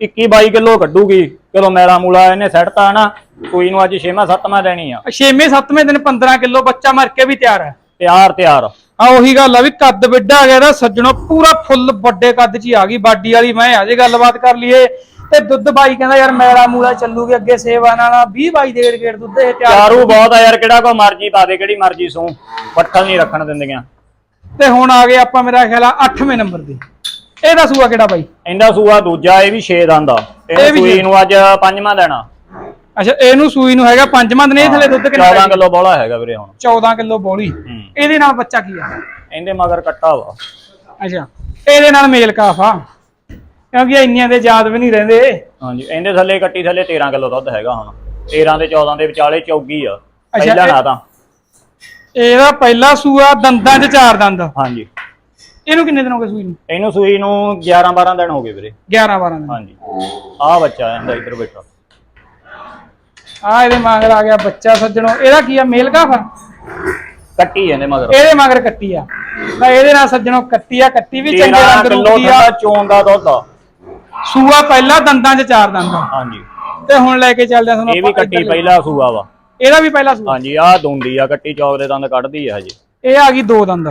21 22 ਕਿਲੋ ਕੱਢੂਗੀ। ਕਿਲੋ ਮੈਲਾ ਮੂਲਾ ਇਹਨੇ ਸੱਟਤਾ ਨਾ ਸੂਈ ਨੂੰ ਅੱਜ 6ਵਾਂ 7ਵਾਂ ਦੇਣੀ ਆ। ਛੇਵੇਂ ਸੱਤਵੇਂ ਦਿਨ 15 ਕਿਲੋ ਬੱਚਾ ਮਰ ਕੇ ਵੀ ਤਿਆਰ ਹੈ। ਤਿਆਰ ਤਿਆਰ। ਆ ਉਹੀ ਗੱਲ ਆ ਵੀ ਕੱਦ ਵੱਡਾ ਆ ਗਿਆ ਇਹਦਾ। ਸੱਜਣੋ ਪੂਰਾ ਫੁੱਲ ਵੱਡੇ ਕੱਦ 'ਚ ਹੀ ਆ ਗਈ। ਬਾਡੀ ਵਾਲੀ ਮੈਂ ਆ ਜੇ ਗੱਲਬਾਤ ਕਰ ਲਈਏ। ਤੇ ਦੁੱਧ ਬਾਈ ਕਹਿੰਦਾ ਯਾਰ ਮੈਲਾ ਮੂਲਾ ਚੱਲੂਗੀ ਅੱਗੇ ਸੇਵਾ ਨਾਲ 20 ਬਾਈ ਦੇ ਗੇੜ ਗੇੜ ਦੁੱਧ ਇਹ ਤਿਆਰ ਚਾਰੂ ਬਹੁਤ ਆ ਯਾਰ ਕਿਹੜਾ ਕੋ ਮਰਜ਼ੀ ਪਾ ਦੇ ਕਿਹੜੀ ਮਰਜ਼ੀ ਸੂ। ਪੱਠਲ ਨਹੀਂ ਰੱਖਣ ਦਿੰਦੀਆਂ। ਤੇ ਹੁਣ ਆ ਗਏ ਆਪਾਂ ਮੇਰਾ ਖਿਆਲ ਆ 8ਵੇਂ ਨੰਬਰ ਤੇ। ਇਹਦਾ ਸੂਆ ਕਿਹੜਾ ਬਾਈ? ਇਹਦਾ ਸੂਆ ਦੂਜਾ ਇਹ ਵੀ 6 ਦੰਦ ਆ। ਇਹ ਇਹ ਵੀ ਸੂਈ ਛੇ। ਨੂੰ ਅੱਜ ਪੰਜਵਾਂ ਦੇਣਾ। ਅੱਛਾ ਇਹਨੂੰ ਸੂਈ ਨੂੰ ਹੈਗਾ ਪੰਜਵਾਂ ਦਿਨ ਇਹ ਥਲੇ ਦੁੱਧ ਕਿੰਨਾ 14 ਕਿਲੋ ਬੋਲਾ ਹੈਗਾ ਵੀਰੇ ਹੁਣ। 14 ਕਿਲੋ ਬੋਲੀ। ਇਹਦੇ ਨਾਲ ਬੱਚਾ ਕੀ ਆ? ਇਹਦੇ ਮਗਰ ਕੱਟਾ ਵਾ। ਅੱਛਾ ਇਹਦੇ ਨਾਲ ਮੇਲ ਕਾਫ ਆ। ਕਿਉਂਕਿ ਇੰਨੀਆਂ ਦੇ ਯਾਦ ਵੀ ਨਹੀਂ ਰਹਿੰਦੇ। ਹਾਂਜੀ ਇਹਦੇ ਥੱਲੇ ਕੱਟੀ ਥੱਲੇ 13 ਕਿਲੋ ਦੁੱਧ ਹੈਗਾ ਹੁਣ। 13 ਤੇ 14 ਦੇ ਵਿਚਾਲੇ ਚੌਗੀ ਆ। ਪਹਿਲਾਂ ਨਾ ਤਾਂ। ਇਹਦਾ ਪਹਿਲਾ ਸੂਆ ਦੰਦਾਂ 'ਚ ਚਾਰ ਦੰਦ। ਹਾਂਜੀ। ਇਹਨੂੰ ਕਿੰਨੇ ਦਿਨ ਹੋ ਗਏ ਸੂਈ ਨੂੰ? ਇਹਨੂੰ ਸੂਈ ਨੂੰ 11 12 ਦਿਨ ਹੋ ਗਏ ਵੀਰੇ। 11 12 ਦਿਨ। ਹਾਂਜੀ। ਆਹ ਬੱਚਾ ਇਹਦਾ ਇੱਧਰ ਬੈਠਾ। ਆ ਇਹਦੇ ਮਗਰ ਆ ਗਿਆ ਬੱਚਾ ਸੱਜਣੋ। ਇਹਦਾ ਕੀ ਆ ਮੇਲ ਕਾਫ ਕੱਟੀ ਇਹਦੇ ਮਗਰ। ਇਹਦੇ ਮਗਰ ਕੱਟੀ ਆ। ਤਾਂ ਇਹਦੇ ਨਾਲ ਸੱਜਣੋ ਕੱਟੀ ਆ ਕੱਟੀ ਵੀ ਚੰਗੇ 13 ਰੰਗ ਰੂਪ ਦੀ ਆ। ਚੋਣ ਦਾ ਦੁੱਧ ਆ। ਸੂਆ ਪਹਿਲਾ ਦੰਦਾਂ 'ਚ ਚਾਰ ਦੰਦ ਆ। ਹਾਂਜੀ। ਤੇ ਹੁਣ ਲੈ ਕੇ ਚੱਲਦੇ ਆ ਤੁਹਾਨੂੰ ਇਹ ਵੀ ਕੱਟੀ ਇੱਧਰਲੇ। ਪਹਿਲਾ ਸੂਆ ਵਾ। ਇਹਦਾ ਵੀ ਪਹਿਲਾ ਸੂਆ। ਹਾਂਜੀ ਆਹ ਦੁੰਦੀ ਆ ਕੱਟੀ ਚੌਕ ਦੇ ਦੰਦ ਕੱਢਦੀ ਆ ਹਜੇ। ਇਹ ਆ ਗਈ ਦੋ ਦੰਦ।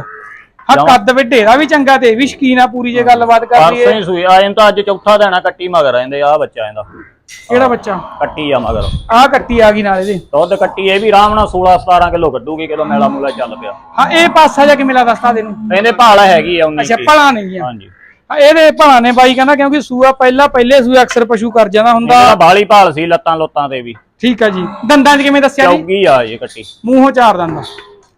ਹਾਂ। ਕੱਦ ਵੱਡੇ ਦਾ ਵੀ ਚੰਗਾ ਤੇ ਇਹ ਵੀ ਸ਼ਕੀਨ ਆ ਪੂਰੀ ਜੇ ਗੱਲਬਾਤ ਕਰ ਪਰਸੋਂ ਲਈਏ। ਹੀ ਸੂਈ ਆ ਇਹਨੂੰ ਤਾਂ ਅੱਜ ਚੌਥਾ ਦੇਣਾ ਕੱਟੀ ਮਗਰ ਆਂਦੇ ਆ ਬੱਚਾ ਇਹਦਾ। ਕਿਹੜਾ ਬੱਚਾ? ਕੱਟੀ ਆ ਮਗਰ। ਆਹ ਕੱਟੀ ਆ ਗਈ ਨਾਲ ਇਹਦੇ। ਦੁੱਧ ਕੱਟੀ ਇਹ ਵੀ ਆਰਾਮ ਨਾਲ 16 17 ਕਿਲੋ ਕੱਢੂਗੀ ਕਿਲੋ ਮੇਲਾ ਮੂਲਾ ਚੱਲ ਪਿਆ। ਹਾਂ ਇਹ ਪਾਸਾ ਜਾ ਕਿਵੇਂ ਲੱਗਦਾ ਸਤਾ ਦੇ ਨੂੰ ਇਹਦੇ ਭਾਲ ਹੈਗੀ ਆ 19 ਅੱਛਾ ਕੀ। ਭਲਾ ਨਹੀਂ ਆ ਹਾਂਜੀ। ਇਹਦੇ ਭਲਾ ਨੇ ਬਾਈ ਕਹਿੰਦਾ ਕਿਉਂਕਿ ਸੂਆ ਪਹਿਲਾ ਪਹਿਲੇ ਸੂਏ ਅਕਸਰ ਪਸ਼ੂ ਕਰ ਜਾਂਦਾ ਹੁੰਦਾ। ਇਹਦਾ ਬਾਲੀ ਭਾਲ ਸੀ ਲੱਤਾਂ ਲੁੱਤਾਂ ਤੇ ਵੀ। ਠੀਕ ਆ ਜੀ। ਦੰਦਾਂ 'ਚ ਕਿਵੇਂ ਦੱਸਿਆ ਜੀ? ਚੌਗੀ ਆ ਇਹ ਕੱਟੀ। ਮੂੰਹੋਂ ਚਾਰ ਦੰਦ ਆ।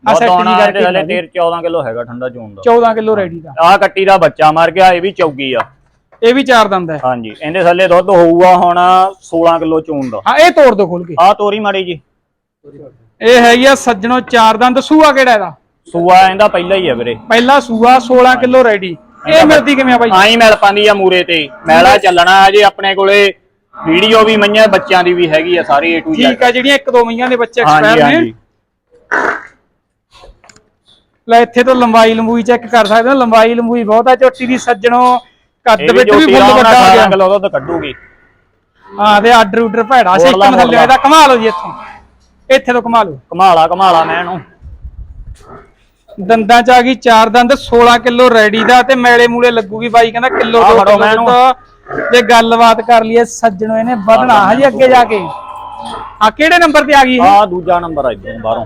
ਸੈੱਟ ਜੀ ਕਰਕੇ 13 14 ਕਿਲੋ ਹੈਗਾ ਠੰਡਾ ਚੋਣ ਦਾ। 14 ਕਿਲੋ ਰੈਡੀ ਦਾ। ਆਹ ਕੱਟੀ ਦਾ ਬੱਚਾ ਮਰ ਗਿਆ ਇਹ ਵੀ ਚੌਗੀ ਆ। ਇਹ ਵੀ ਚਾਰ ਦੰਦ ਹੈ ਹਾਂਜੀ ਇਹਦੇ ਥੱਲੇ ਦੁੱਧ ਹੋਊਗਾ ਹੁਣ 16 ਕਿਲੋ ਚੋਣ ਦਾ। ਹਾਂ ਇਹ ਤੋੜ ਦੋ ਖੋਲ ਕੇ। ਆਹ ਤੋਰੀ ਮਾੜੀ ਜੀ। ਇਹ ਹੈਗੀ ਆ ਸੱਜਣੋ ਚਾਰ ਦੰਦ। ਸੂਆ ਕਿਹੜਾ ਇਹਦਾ? ਸੂਆ ਇਹਦਾ ਪਹਿਲਾ ਹੀ ਆ ਵੀਰੇ। ਪਹਿਲਾ ਸੂਆ 16 ਕਿਲੋ ਰੈਡੀ ਇਹ ਮਿਲਦੀ ਕਿਵੇਂ ਆ ਬਾਈ? ਆਈ ਮਿਲ ਪਾਂਦੀ ਆ ਮੂਰੇ ਤੇ। ਮੈਲਾ ਚੱਲਣਾ ਅਜੇ ਆਪਣੇ ਕੋਲੇ। ਵੀਡੀਓ ਵੀ ਮਈਆਂ ਬੱਚਿਆਂ ਦੀ ਵੀ ਹੈਗੀ ਆ ਸਾਰੀ ਏ ਟੂ ਠੀਕ ਆ ਜਿਹੜੀਆਂ ਇੱਕ ਦੋ ਮਈਆਂ ਦੇ ਬੱਚੇ ਐਕਸਪਾਇਰ ਨੇ। ਲੈ ਇੱਥੇ ਤੋਂ ਲੰਬਾਈ ਲੰਬੂਈ ਚੈੱਕ ਕਰ ਸਕਦੇ ਹੋ। ਲੰਬਾਈ ਲੰਬੂਈ ਬਹੁਤ ਆ ਝੋਟੀ ਦੀ ਸੱਜਣੋ ਕੱਦ ਵਿੱਚ ਵੀ ਫੁੱਲ ਵੱਡਾ ਆ 18 ਗਿਆ। ਕਿਲੋ ਦੁੱਧ ਕੱਢੂਗੀ। ਹਾਂ ਤੇ ਆਰਡਰ ਉਡਰ ਭੈੜਾ ਸਿਸਟਮ ਥੱਲੇ। ਇਹਦਾ ਕਮਾ ਲਓ ਜੀ ਇੱਥੋਂ। ਇੱਥੇ ਤੋਂ ਕਮਾ ਲਓ ਕਮਾਲਾ ਕਮਾਲਾ ਮੈਂ ਇਹਨੂੰ। ਦੰਦਾਂ ਚ ਆ ਗਈ ਚਾਰ ਦੰਦ 16 ਕਿਲੋ ਰੈਡੀ ਦਾ ਤੇ ਮੈਲੇ ਮੂਲੇ ਲੱਗੂਗੀ ਬਾਈ ਕਹਿੰਦਾ ਕਿਲੋ ਆਹ ਦੋ ਕਿਲੋ ਇਹਨੂੰ। ਜੇ ਗੱਲਬਾਤ ਕਰ ਲਈਏ ਸੱਜਣੋ ਇਹਨੇ ਵਧਣਾ ਹਜੇ ਅੱਗੇ ਜਾ ਕੇ। ਆ ਕਿਹੜੇ ਨੰਬਰ ਤੇ ਆ ਗਈ ਇਹ? ਆਹ ਦੂਜਾ ਨੰਬਰ ਆ ਇਧਰੋਂ ਬਾਹਰੋਂ।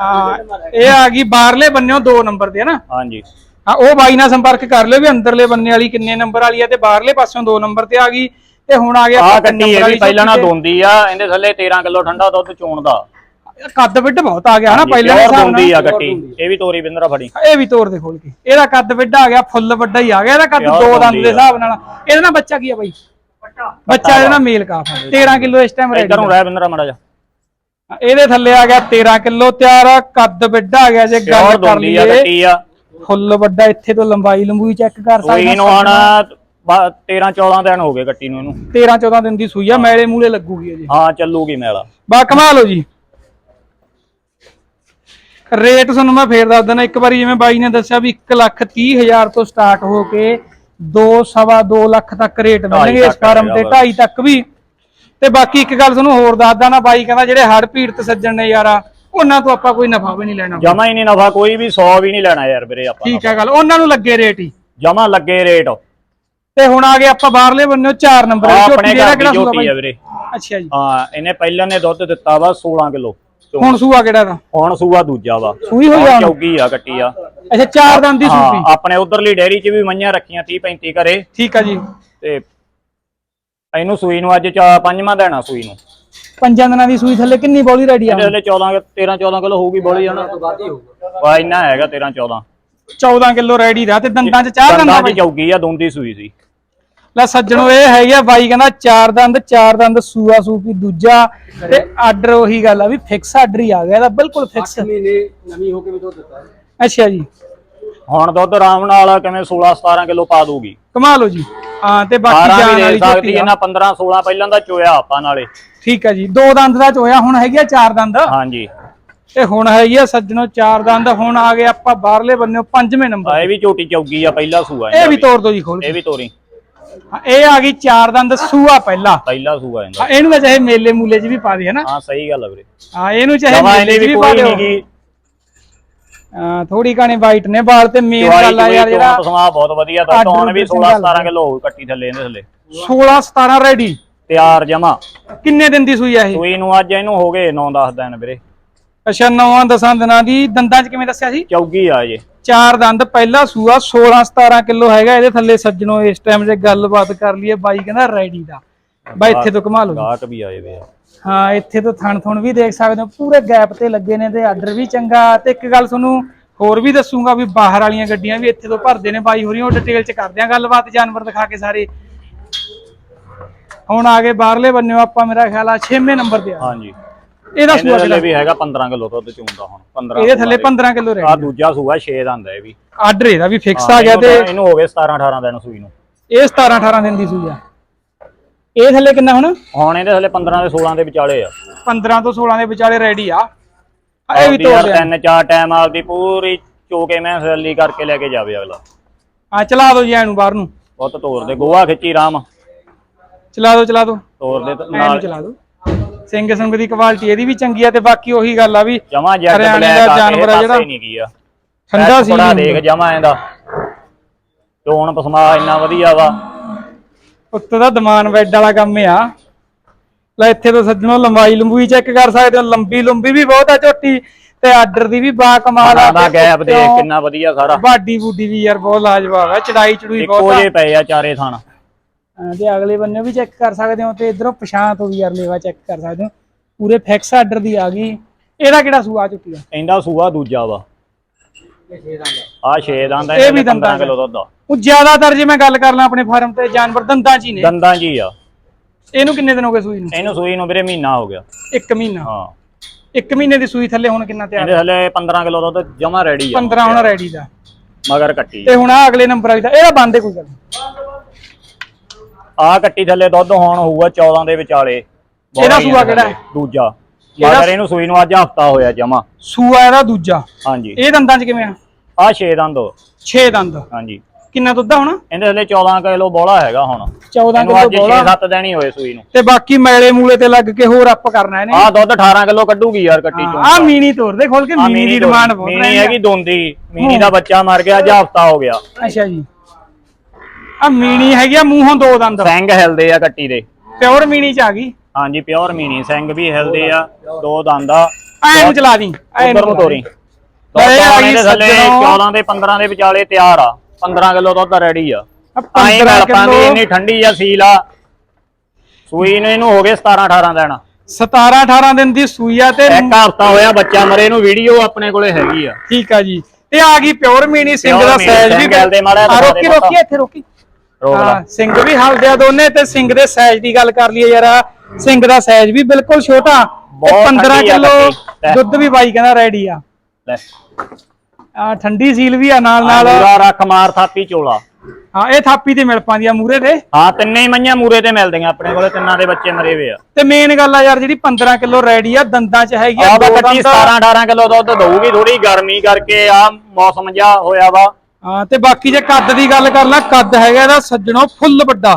ਆ ਇਹ ਆ ਗਈ ਬਾਹਰਲੇ ਬੰਨਿਓ ਦੋ ਨੰਬਰ ਤੇ ਹੈ ਨਾ? ਹਾਂਜੀ। ਹਾਂ ਉਹ ਬਾਈ ਨਾਲ ਸੰਪਰਕ ਕਰ ਲਿਓ ਵੀ ਅੰਦਰਲੇ ਬੰਨੇ ਵਾਲੀ ਕਿੰਨੇ ਨੰਬਰ ਵਾਲੀ ਆ ਤੇ ਬਾਹਰਲੇ ਪਾਸਿਓਂ ਦੋ ਨੰਬਰ ਤੇ ਆ ਗਈ ਤੇ ਹੁਣ ਆ ਗਿਆ ਕੱਟੀ ਨੰਬਰ ਇਹ ਵੀ ਪਹਿਲਾਂ ਨਾ ਦੋਂਦੀ ਆ ਇਹਦੇ ਥੱਲੇ 13 ਕਿਲੋ ਠੰਡਾ ਦੁੱਧ ਚੋਣ ਦਾ। ਤੇ ਕੱਦ ਵਿੱਡ ਬਹੁਤ ਆ ਗਿਆ ਹਨਾ ਪਹਿਲਾਂ ਦੇ ਪਿਓਰ ਹਿਸਾਬ ਦੋਂਦੀ ਆ ਨਾਲ ਕੱਟੀ ਇਹ ਵੀ ਤੋਰੀ ਬਿੰਦਰਾ ਫੜੀ। ਇਹ ਵੀ ਤੋੜ ਦੇ ਖੋਲ ਕੇ। ਇਹਦਾ ਕੱਦ ਵੱਡਾ ਆ ਗਿਆ ਫੁੱਲ ਵੱਡਾ ਹੀ ਆ ਗਿਆ ਇਹਦਾ ਕੱਦ ਦੋ ਦੰਦ ਦੇ। ਹਿਸਾਬ ਨਾਲ। ਇਹਦੇ ਨਾਲ ਬੱਚਾ ਕੀ ਆ ਬਾਈ? ਬੱਚਾ ਇਹਦੇ ਨਾਲ ਮੇਲ ਕਾਫ ਆ। 13 ਕਿਲੋ ਇਸ ਟਾਈਮ ਇਧਰ ਨੂੰ ਰਹਿ ਬਿੰਦਰਾ ਮੜਾ ਜਾ ਇਹਦੇ ਥੱਲੇ ਆ ਗਿਆ 13 ਕਿਲੋ ਤਿਆਰ ਆ, ਕੱਦ ਵੱਡਾ ਆ ਗਿਆ ਜੇ ਗੱਲ ਕਰ ਲਈਏ। ਫੁੱਲ ਵੱਡਾ ਇੱਥੇ ਤੋਂ ਲੰਬਾਈ ਲੰਬੂਈ ਚੈੱਕ ਕਰ ਸਕਦੇ। ਕੋਈ ਨੂੰ ਹੁਣ 13 14 ਦਿਨ ਹੋ ਗਏ ਕੱਟੀ ਨੂੰ ਇਹਨੂੰ। 13 14 ਦਿਨ ਦੀ ਸੂਈ ਆ ਮੈਲੇ ਮੂਲੇ ਲੱਗੂਗੀ ਅਜੇ। ਹਾਂ ਚੱਲੂਗੀ ਮੈਲਾ। ਬਾ ਕਮਾ ਲਓ ਜੀ। ਰੇਟ ਤੁਹਾਨੂੰ ਮੈਂ ਫੇਰ ਦੱਸ ਦਿੰਦਾ ਇੱਕ ਵਾਰੀ ਜਿਵੇਂ ਬਾਈ ਨੇ ਦੱਸਿਆ ਵੀ 1 ਲੱਖ 30 ਹਜ਼ਾਰ ਤੋਂ ਸਟਾਰਟ ਹੋ ਕੇ 2 ਸਵਾ 2 ਲੱਖ ਤੱਕ ਰੇਟ ਮਿਲਣਗੇ ਇਸ ਫਾਰਮ ਤੇ ਹੈਗਾ 2.5 ਤੱਕ ਵੀ। ਤੇ ਬਾਕੀ ਇੱਕ ਗੱਲ ਤੁਹਾਨੂੰ ਹੋਰ ਦੱਸਦਾ ਨਾ ਬਾਈ ਕਹਿੰਦਾ ਜਿਹੜੇ ਹੜ ਪੀੜਤ ਸੱਜਣ ਨੇ ਯਾਰਾ ਉਹਨਾਂ ਤੋਂ ਆਪਾਂ ਕੋਈ ਨਫਾ ਵੀ ਨਹੀਂ ਲੈਣਾ। ਜਮਾ ਹੀ ਨਹੀਂ ਨਫਾ ਕੋਈ ਵੀ 100 ਵੀ ਨਹੀਂ ਲੈਣਾ ਯਾਰ ਵੀਰੇ ਆਪਾਂ ਠੀਕ ਹੈ ਗੱਲ ਉਹਨਾਂ ਨੂੰ ਲੱਗੇ ਰੇਟ ਹੀ। ਜਮਾ ਲੱਗੇ ਰੇਟ। ਤੇ ਹੁਣ ਆ ਗਏ ਆਪਾਂ ਬਾਹਰਲੇ ਬੰਨਿਓ 4 ਨੰਬਰ ਝੋਟੀ ਦੀ ਕਿਹੜਾ ਸੂਆ ਬਾਈ? ਅੱਛਾ ਜੀ। ਹਾਂ ਇਹਨੇ ਪਹਿਲਾਂ ਨੇ ਦੁੱਧ ਦਿੱਤਾ ਵਾ 16 ਕਿਲੋ। ਹੁਣ ਸੂਆ ਕਿਹੜਾ ਦਾ ਹੁਣ ਸੂਆ ਦੂਜਾ ਵਾ। ਸੂਈ ਹੋਈ ਆ ਹੁਣ? ਚੌਗੀ ਆ ਕੱਟੀ ਆ। ਅੱਛਾ ਚਾਰ ਦੰਦ ਦੀ ਹਾਂ ਸੂਪੀ ਆਪਣੇ ਉਧਰਲੀ ਡੈਰੀ 'ਚ ਵੀ ਮਈਆਂ ਰੱਖੀਆਂ 30 35 ਘਰੇ। ਠੀਕ ਆ ਜੀ। ਤੇ ਇਹਨੂੰ ਸੂਈ ਨੂੰ ਅੱਜ ਚਾ- ਪੰਜਵਾਂ ਦੇਣਾ ਸੂਈ ਨੂੰ। ਪੰਜਾਂ ਦਿਨਾਂ ਦੀ ਸੂਈ ਥੱਲੇ ਕਿੰਨੀ ਬੋਲੀ ਰੈਡੀ ਆ? ਇਹਦੇ ਥੱਲੇ 14 13 14 ਕਿਲੋ ਹੋਊਗੀ ਬੋਲੀ ਜਾਣਾ ਵੱਧ ਹੀ ਹੋਊਗਾ। ਵਾ ਇੰਨਾ ਹੈਗਾ 13 14 14 ਕਿਲੋ ਰੈਡੀ ਦਾ ਤੇ ਦੰਦਾਂ 'ਚ ਚਾਰ ਦੰਦਾਂ ਦੰਦਾਂ 'ਚ ਬਾਈ ਚੌਗੀ ਆ ਦੋਂਦੀ ਸੂਈ ਸੀ। ਲੈ ਸੱਜਣੋ ਇਹ ਹੈਗੀ ਆ ਬਾਈ ਕਹਿੰਦਾ ਚਾਰ ਦੰਦ ਚਾਰ ਦੰਦ ਸੂਆ ਸੂਪੀ ਦੂਜਾ ਤੇ ਆਰਡਰ ਉਹੀ ਗੱਲ ਆ ਵੀ ਫਿਕਸ ਆਰਡਰ ਹੀ ਆ ਗਿਆ ਇਹਦਾ ਬਿਲਕੁਲ ਫਿਕਸ 8 ਮਹੀਨੇ ਨਵੀਂ ਹੋ ਕੇ ਵੀ ਦੁੱਧ ਦਿੱਤਾ। ਅੱਛਾ ਜੀ। ਹੁਣ ਦੁੱਧ ਆਰਾਮ ਨਾਲ ਕਿਵੇਂ 16 17 ਕਿਲੋ ਪਾ ਦੂਗੀ ਕਮਾਲ ਹੋ ਜੀ। ਹਾਂ ਤੇ ਬਾਕੀ 12 ਜਾਨ ਵੀ ਦੇ ਵਾਲੀ ਸਕਦੀ ਝੋਟੀ ਆ। ਇਹਨਾਂ 15 16 ਪਹਿਲਾਂ ਦਾ ਚੋਇਆ ਆਪਾਂ ਨਾਲੇ। ਠੀਕ ਆ ਜੀ। ਦੋ ਦੰਦ ਦਾ ਚੋਇਆ ਹੁਣ ਹੈਗੀ ਆ ਚਾਰ ਦੰਦ। ਹਾਂਜੀ। ਤੇ ਹੁਣ ਹੈਗੀ ਆ ਸੱਜਣੋ ਚਾਰ ਦੰਦ ਹੁਣ ਆ ਗਏ ਆਪਾਂ ਬਾਹਰਲੇ ਬੰਨਿਓ ਪੰਜਵੇਂ ਨੰਬਰ ਆ ਇਹ ਵੀ ਝੋਟੀ ਚੌਗੀ ਆ ਪਹਿਲਾ ਸੂਆ ਇਹ ਵੀ ਤੋੜ ਦੋ ਜੀ ਖੋਲ ਇਹ ਵੀ ਤੋਰੀ। ਹਾਂ, ਇਹ ਆ ਗਈ ਚਾਰ ਦੰਦ ਸੂਆ ਪਹਿਲਾ। ਪਹਿਲਾ ਸੂਆ ਇਹਦਾ। ਹਾਂ, ਇਹਨੂੰ ਤਾਂ ਚਾਹੇ ਮੇਲੇ ਮੂਲੇ 'ਚ ਵੀ ਪਾ ਦੇ ਹਨਾ? ਹਾਂ ਸਹੀ ਗੱਲ ਆ ਵੀਰੇ। ਹਾਂ ਇਹਨੂੰ ਚਾਹੇ ਮੇਲੇ 'ਚ ਵੀ ਪਾ ਦਿਓ। ਥੋੜੀ ਘਾਣੇ ਵਾਈਟ ਨੇ ਬਾਲ ਤੇ ਮੇਨ ਗੱਲ ਆ ਯਾਰ ਜਿਹੜਾ ਪਸਮਾ ਬਹੁਤ ਵਧੀਆ ਦੁੱਧ ਹੁਣ ਵੀ ਉੱਤੇ 16 ਚੰਗਾ 17 ਕਿਲੋ ਹੋਊ ਕੱਟੀ ਥੱਲੇ ਇਹਦੇ ਥੱਲੇ। 16 17 ਰੈਡੀ ਤਿਆਰ ਜਮਾ। ਕਿੰਨੇ ਦਿਨ ਦੀ ਸੂਈ ਆ ਇਹ? ਸੂਈ ਨੂੰ ਅੱਜ ਇਹਨੂੰ ਹੋ ਗਏ 9-10 ਦਿਨ ਵੀਰੇ। ਅੱਛਾ ਨੌਵਾਂ ਦਸਾਂ ਦਿਨਾਂ ਦੀ। ਦੰਦਾਂ 'ਚ ਕਿਵੇਂ ਦੱਸਿਆ ਸੀ? ਚੌਗੀ ਆ ਜੇ ਚਾਰ ਦੰਦ ਪਹਿਲਾ ਸੂਆ 16 17 ਕਿਲੋ ਹੈਗਾ ਇਹਦੇ ਥੱਲੇ ਸੱਜਣੋ ਇਸ ਟਾਈਮ 'ਤੇ ਗੱਲਬਾਤ ਕਰ ਲਈਏ ਬਾਈ ਕਹਿੰਦਾ ਰੈਡੀ ਦਾ। ਬਾਈ ਇੱਥੇ ਤੋਂ ਕਮਾ ਲਓ ਗਾਹਕ ਵੀ ਆਏ ਵੇ ਆ। ਹਾਂ ਇੱਥੇ ਤੋਂ ਥਣ ਥਣ ਵੀ ਦੇਖ ਸਕਦੇ ਹੋ ਪੂਰੇ ਗੈਪ ਤੇ ਲੱਗੇ ਨੇ ਤੇ ਆਰਡਰ ਵੀ ਚੰਗਾ। ਤੇ ਇੱਕ ਗੱਲ ਤੁਹਾਨੂੰ ਹੋਰ ਵੀ ਦੱਸੂਗਾ ਵੀ ਬਾਹਰ ਵਾਲੀਆਂ ਗੱਡੀਆਂ ਵੀ ਇੱਥੇ ਤੋਂ ਭਰਦੇ ਨੇ ਬਾਈ ਹੋਰੀ ਉਹ ਡਿਟੇਲ ਚ ਕਰਦੇ ਆ ਗੱਲਬਾਤ ਜਾਨਵਰ ਦਿਖਾ ਕੇ ਸਾਰੇ। ਹੁਣ ਆ ਗਏ ਬਾਹਰਲੇ ਬੰਨਿਓ ਆਪਾਂ ਮੇਰਾ ਖਿਆਲ ਆ 6ਵੇਂ ਨੰਬਰ ਤੇ ਆ। ਹਾਂਜੀ। ਇਹਦਾ ਸੂਆ ਥੱਲੇ ਵੀ ਹੈਗਾ 15 ਕਿਲੋ ਦੁੱਧ ਚੁੰਦਾ ਹੁਣ 15 ਇਹਦੇ ਥੱਲੇ 15 ਕਿਲੋ ਆ ਰਹਿ ਦੂਜਾ ਸੂਆ 6 ਦਾ ਹੁੰਦਾ ਇਹ ਵੀ। ਆਰਡਰ ਇਹਦਾ ਵੀ ਫਿਕਸ ਆ ਗਿਆ ਤੇ ਇਹਨੂੰ ਹੋ ਗਏ 17 18 ਦਿਨ ਸੂਈ ਨੂੰ। ਇਹ 17 18 ਦਿਨ ਦੀ ਸੂਈ ਆ। ਇਹ ਥੱਲੇ ਕਿੰਨਾ ਹੁਣ? ਹੁਣ ਇਹਦੇ ਥੱਲੇ 15 ਤੇ 16 ਦੇ ਵਿਚਾਲੇ ਆ। 15 ਤੋਂ 16 ਦੇ ਵਿਚਾਲੇ ਰੈਡੀ ਆ। ਆ ਇਹ ਵੀ ਤੋੜ ਤਿੰਨ ਚਾਰ ਟਾਈਮ ਆਪਦੀ ਪੂਰੀ ਚੋਕੇ ਮੈਂ ਸੈਲੀ ਕਰਕੇ ਲੈ ਕੇ ਜਾਵੇ ਅਗਲਾ। ਆ ਚਲਾ ਦਿਓ ਜੀ ਇਹਨੂੰ ਬਾਹਰ ਨੂੰ। ਬਹੁਤ ਤੋਰ ਦੇ ਗੋਆ ਖਿੱਚੀ ਰਾਮ। ਚਲਾ ਦਿਓ ਚਲਾ ਦੇ। ਤੇ ਐਨੂੰ ਨਾਲ ਚਲਾ ਦੋ। ਸਿੰਘ ਸੰਗ ਦੀ ਕੁਆਲਿਟੀ ਇਹਦੀ ਵੀ ਚੰਗੀ ਆ ਤੇ ਬਾਕੀ ਉਹੀ ਗੱਲ ਆ ਵੀ ਜਮਾ ਜੈਟ ਬਲੈਕ ਆ ਜਾਨਵਰ ਆ ਜਿਹੜਾ ਨਹੀਂ ਗਿਆ। ਠੰਡਾ ਸੀ। ਬੜਾ ਦੇਖ ਜਮਾ ਇਹਦਾ। ਚੋਣ ਪਸਮਾ ਇੰਨਾ ਵਧੀਆ ਵਾ। ਉੱਤੋਂ ਦਾ ਦਮਾਨ ਬੈੱਡ ਵਾਲਾ ਕੰਮ ਆ। ਲੈ ਇੱਥੇ ਤੋਂ ਸੱਜਣੋ ਲੰਬਾਈ ਲੰਬੂਈ ਚੈੱਕ ਕਰ ਸਕਦੇ ਹੋ ਲੰਬੀ ਲੰਬੀ ਵੀ ਬਹੁਤ ਆ ਝੋਟੀ ਤੇ ਆਰਡਰ ਦੀ ਵੀ ਬਾ ਕਮਾਲ ਆ। ਦਾ ਗੈਪ ਦੇਖ ਕਿੰਨਾ ਵਧੀਆ ਸਾਰਾ। ਬਾਡੀ ਬੂਡੀ ਵੀ ਯਾਰ ਬਹੁਤ ਲਾਜਵਾਬ ਆ ਚੜਾਈ ਚੜੂਈ ਇੱਕੋ ਬਹੁਤ ਆ। ਜੇ ਪਏ ਆ ਚਾਰੇ ਥਣ। ਤੇ ਅਗਲੇ ਬੰਨੇ ਵੀ ਚੈੱਕ ਕਰ ਸਕਦੇ ਹੋ ਤੇ ਇਧਰੋਂ ਪਛਾਣ ਤੋਂ ਵੀ ਯਾਰ ਲੇਵਾ ਚੈੱਕ ਕਰ ਸਕਦੇ ਹੋ। ਪੂਰੇ ਫਿਕਸ ਆਰਡਰ ਦੀ ਆ ਗਈ। ਇਹਦਾ ਕਿਹੜਾ ਸੂਆ ਚੁੱਕੀ ਆ? ਇਹਦਾ ਸੂਆ ਦੂਜਾ ਵਾ। ਆ 6 ਦੰਦ ਇਹ ਵੀ 15 ਦੰਦਾਂ ਕਿਲੋ ਦੁੱਧ ਉਹ ਜ਼ਿਆਦਾਤਰ ਜੇ ਮੈਂ ਗੱਲ ਕਰ ਲਾਂ ਆਪਣੇ ਫਾਰਮ ਤੇ ਜਾਨਵਰ ਦੰਦਾਂ 'ਚ ਹੀ ਨੇ। ਦੰਦਾਂ ਜੀ ਆ। ਇਹਨੂੰ ਕਿੰਨੇ ਦਿਨ ਹੋ ਗਏ ਸੂਈ ਨੂੰ? ਇਹਨੂੰ ਸੂਈ ਨੂੰ ਵੀਰੇ ਮਹੀਨਾ ਹੋ ਗਿਆ। ਇੱਕ ਮਹੀਨਾ? ਹਾਂ। ਇੱਕ ਮਹੀਨੇ ਦੀ ਸੂਈ ਥੱਲੇ ਹੁਣ ਕਿੰਨਾ ਤਿਆਰ ਇਹਦੇ ਹਲੇ 15 ਕਿਲੋ ਦੁੱਧ ਜਮਾ ਰੈਡੀ ਆ। 15 ਹੁਣ ਰੈਡੀ ਦਾ। ਮਗਰ ਕੱਟੀ। ਤੇ ਹੁਣ ਆ ਅਗਲੇ ਨੰਬਰ ਵਾਲੀ ਦਾ। ਇਹਦਾ ਬੰਦੇ ਕੋਈ ਗੱਲ। ਆ ਕੱਟੀ ਥੱਲੇ ਦੁੱਧ ਹੁਣ ਹੋਊਗਾ 14 ਦੇ ਵਿਚਾਲੇ। ਇਹਦਾ ਸੂਆ ਕਿਹੜਾ ਹੈ? ਦੂਜਾ। ਮਗਰ ਇਹਨੂੰ ਸੂਈ ਨੂੰ ਅੱਜ ਹਫਤਾ ਹੋਇਆ ਜਮਾ। ਸੂਆ ਇਹਦਾ ਦੂਜਾ। ਹਾਂਜੀ। ਇਹ ਦੰਦਾਂ 'ਚ ਕਿਵੇਂ ਆ? ਆ 6 ਦੰਦ। 6 ਦੰਦ। ਹਾਂਜੀ। ਕਿੰਨਾ ਦੁੱਧ ਆ ਹੁਣ? ਇਹਦੇ ਥੱਲੇ 14 ਕਿਲੋ ਬੋਲਾ ਹੈਗਾ ਹੁਣ। 14 ਇਹਨੂੰ ਕਿਲੋ ਅੱਜ ਬੋਲਾ 6-7 ਦਿਨ ਹੀ ਹੋਏ ਸੂਈ ਨੂੰ। ਤੇ ਬਾਕੀ ਮੈਲੇ ਮੂਲੇ ਤੇ ਲੱਗ ਕੇ ਹੋਰ ਅੱਪ ਕਰਨਾ ਇਹਨੇ। ਆ ਦੁੱਧ 18 ਕਿਲੋ ਕੱਢੂਗੀ ਯਾਰ ਕੱਟੀ ਚੋਂ। ਆ ਮੀਨੀ ਤੋਰ ਦੇ ਖੋਲ ਕੇ ਮੀਨੀ ਦੀ ਡਿਮਾਂਡ ਬਹੁਤ ਮੀਨੀ ਰਹੀ ਹੈਗੀ ਦੋਂਦੀ। ਮੀਨੀ ਦਾ ਬੱਚਾ ਮਰ ਗਿਆ ਅੱਜ ਹਫਤਾ ਹੋ ਗਿਆ। ਅੱਛਾ ਜੀ। ਆ ਮੀਨੀ ਹੈਗੀ ਆ ਮੂੰਹੋਂ ਦੋ ਦੰਦ। ਸਿੰਘ ਹਿਲਦੇ ਆ ਕੱਟੀ ਦੇ। ਪਿਓਰ ਮੀਨੀ ਚ ਆ ਗਈ। ਹਾਂਜੀ ਪਿਓਰ ਮੀਨੀ ਸਿੰਘ ਵੀ ਹਿਲਦੇ ਆ ਦੋ ਦੰਦ ਆ। ਐ ਨੂੰ ਚਲਾ ਦੀ ਐ ਨੂੰ ਤੋਰੀ। ਆ ਗਈ ਦੇ ਥੱਲੇ ਸੱਜਣੋ। 14 ਦੇ 15 ਦੇ ਵਿਚਾਲੇ ਤਿਆਰ ਆ। 15 ਕਿਲੋ ਦੁੱਧ ਰੈਡੀ ਆ। ਆ ਆਈ 15 ਗੱਲ ਪਾਉਂਦੀ ਕਿਲੋ ਇੰਨੀ ਠੰਡੀ ਆ ਸੀਲ ਆ। ਸੂਈ ਨੂੰ ਇਹਨੂੰ ਹੋ ਗਏ 17 18 ਦਿਨ। 17 18 ਦਿਨ ਦੀ ਸੂਈ ਆ ਤੇ ਇੱਕ ਹਫਤਾ ਹੋਇਆ ਬੱਚਾ ਮਰੇ ਨੂੰ ਵੀਡੀਓ ਆਪਣੇ ਕੋਲੇ ਹੈਗੀ ਆ। ਠੀਕ ਆ ਜੀ। ਤੇ ਆ ਗਈ ਪਿਓਰ ਮੀਨੀ ਸਿੰਘ ਦਾ ਸਾਈਜ਼ ਵੀ ਗੱਲ ਦੇ ਮਾੜਾ ਰੋਕੀ ਰੋਕੀ ਇੱਥੇ ਰੋਕੀ। ਹਾਂ ਸਿੰਘ ਵੀ ਹਲਦੇ ਆ ਦੋਨੇ ਤੇ ਸਿੰਘ ਦੇ ਸਾਈਜ਼ ਦੀ ਗੱਲ ਕਰ ਲਈਏ ਯਾਰ। ਸਿੰਘ ਦਾ ਸਾਈਜ਼ ਵੀ ਬਿਲਕੁਲ ਛੋਟਾ ਤੇ ਬਹੁਤ 15 ਠੰਡੀ ਆ ਕਿਲੋ। ਦੁੱਧ ਵੀ ਬਾਈ ਕਹਿੰਦਾ ਰੈਡੀ ਆ। ਲੈ। ਆ ਠੰਡੀ ਸੀਲ ਵੀ ਆ ਨਾਲ ਨਾਲ। ਪੂਰਾ ਰੱਖ ਮਾਰ ਥਾਪੀ ਚੋਲਾ। ਹਾਂ ਇਹ ਥਾਪੀ ਤੇ ਮਿਲ ਪਾਂਦੀ ਆ ਮੂਰੇ ਤੇ। ਹਾਂ ਤਿੰਨੇ ਹੀ ਮਈਆਂ ਮੂਰੇ ਤੇ ਮਿਲਦੀਆਂ ਆਪਣੇ ਕੋਲੇ ਤਿੰਨਾਂ ਦੇ ਬੱਚੇ ਮਰੇ ਹੋਏ ਆ। ਤੇ ਮੇਨ ਗੱਲ ਆ ਯਾਰ ਜਿਹੜੀ 15 ਕਿਲੋ ਰੈਡੀ ਆ ਦੰਦਾਂ ਚ ਹੈਗੀ ਆ ਆਹ ਦੋ ਕੱਟੀ ਦੰਦ। 17 18 ਕਿਲੋ ਦੁੱਧ ਦਊਗੀ ਥੋੜੀ ਗਰਮੀ ਕਰਕੇ ਆ ਮੌਸਮ ਜਿਹਾ ਹੋਇਆ ਵਾ। ਹਾਂ ਤੇ ਬਾਕੀ ਜੇ ਕੱਦ ਦੀ ਗੱਲ ਕਰ ਲਾ ਕੱਦ ਹੈਗਾ ਇਹਦਾ ਸੱਜਣੋ ਫੁੱਲ ਵੱਡਾ।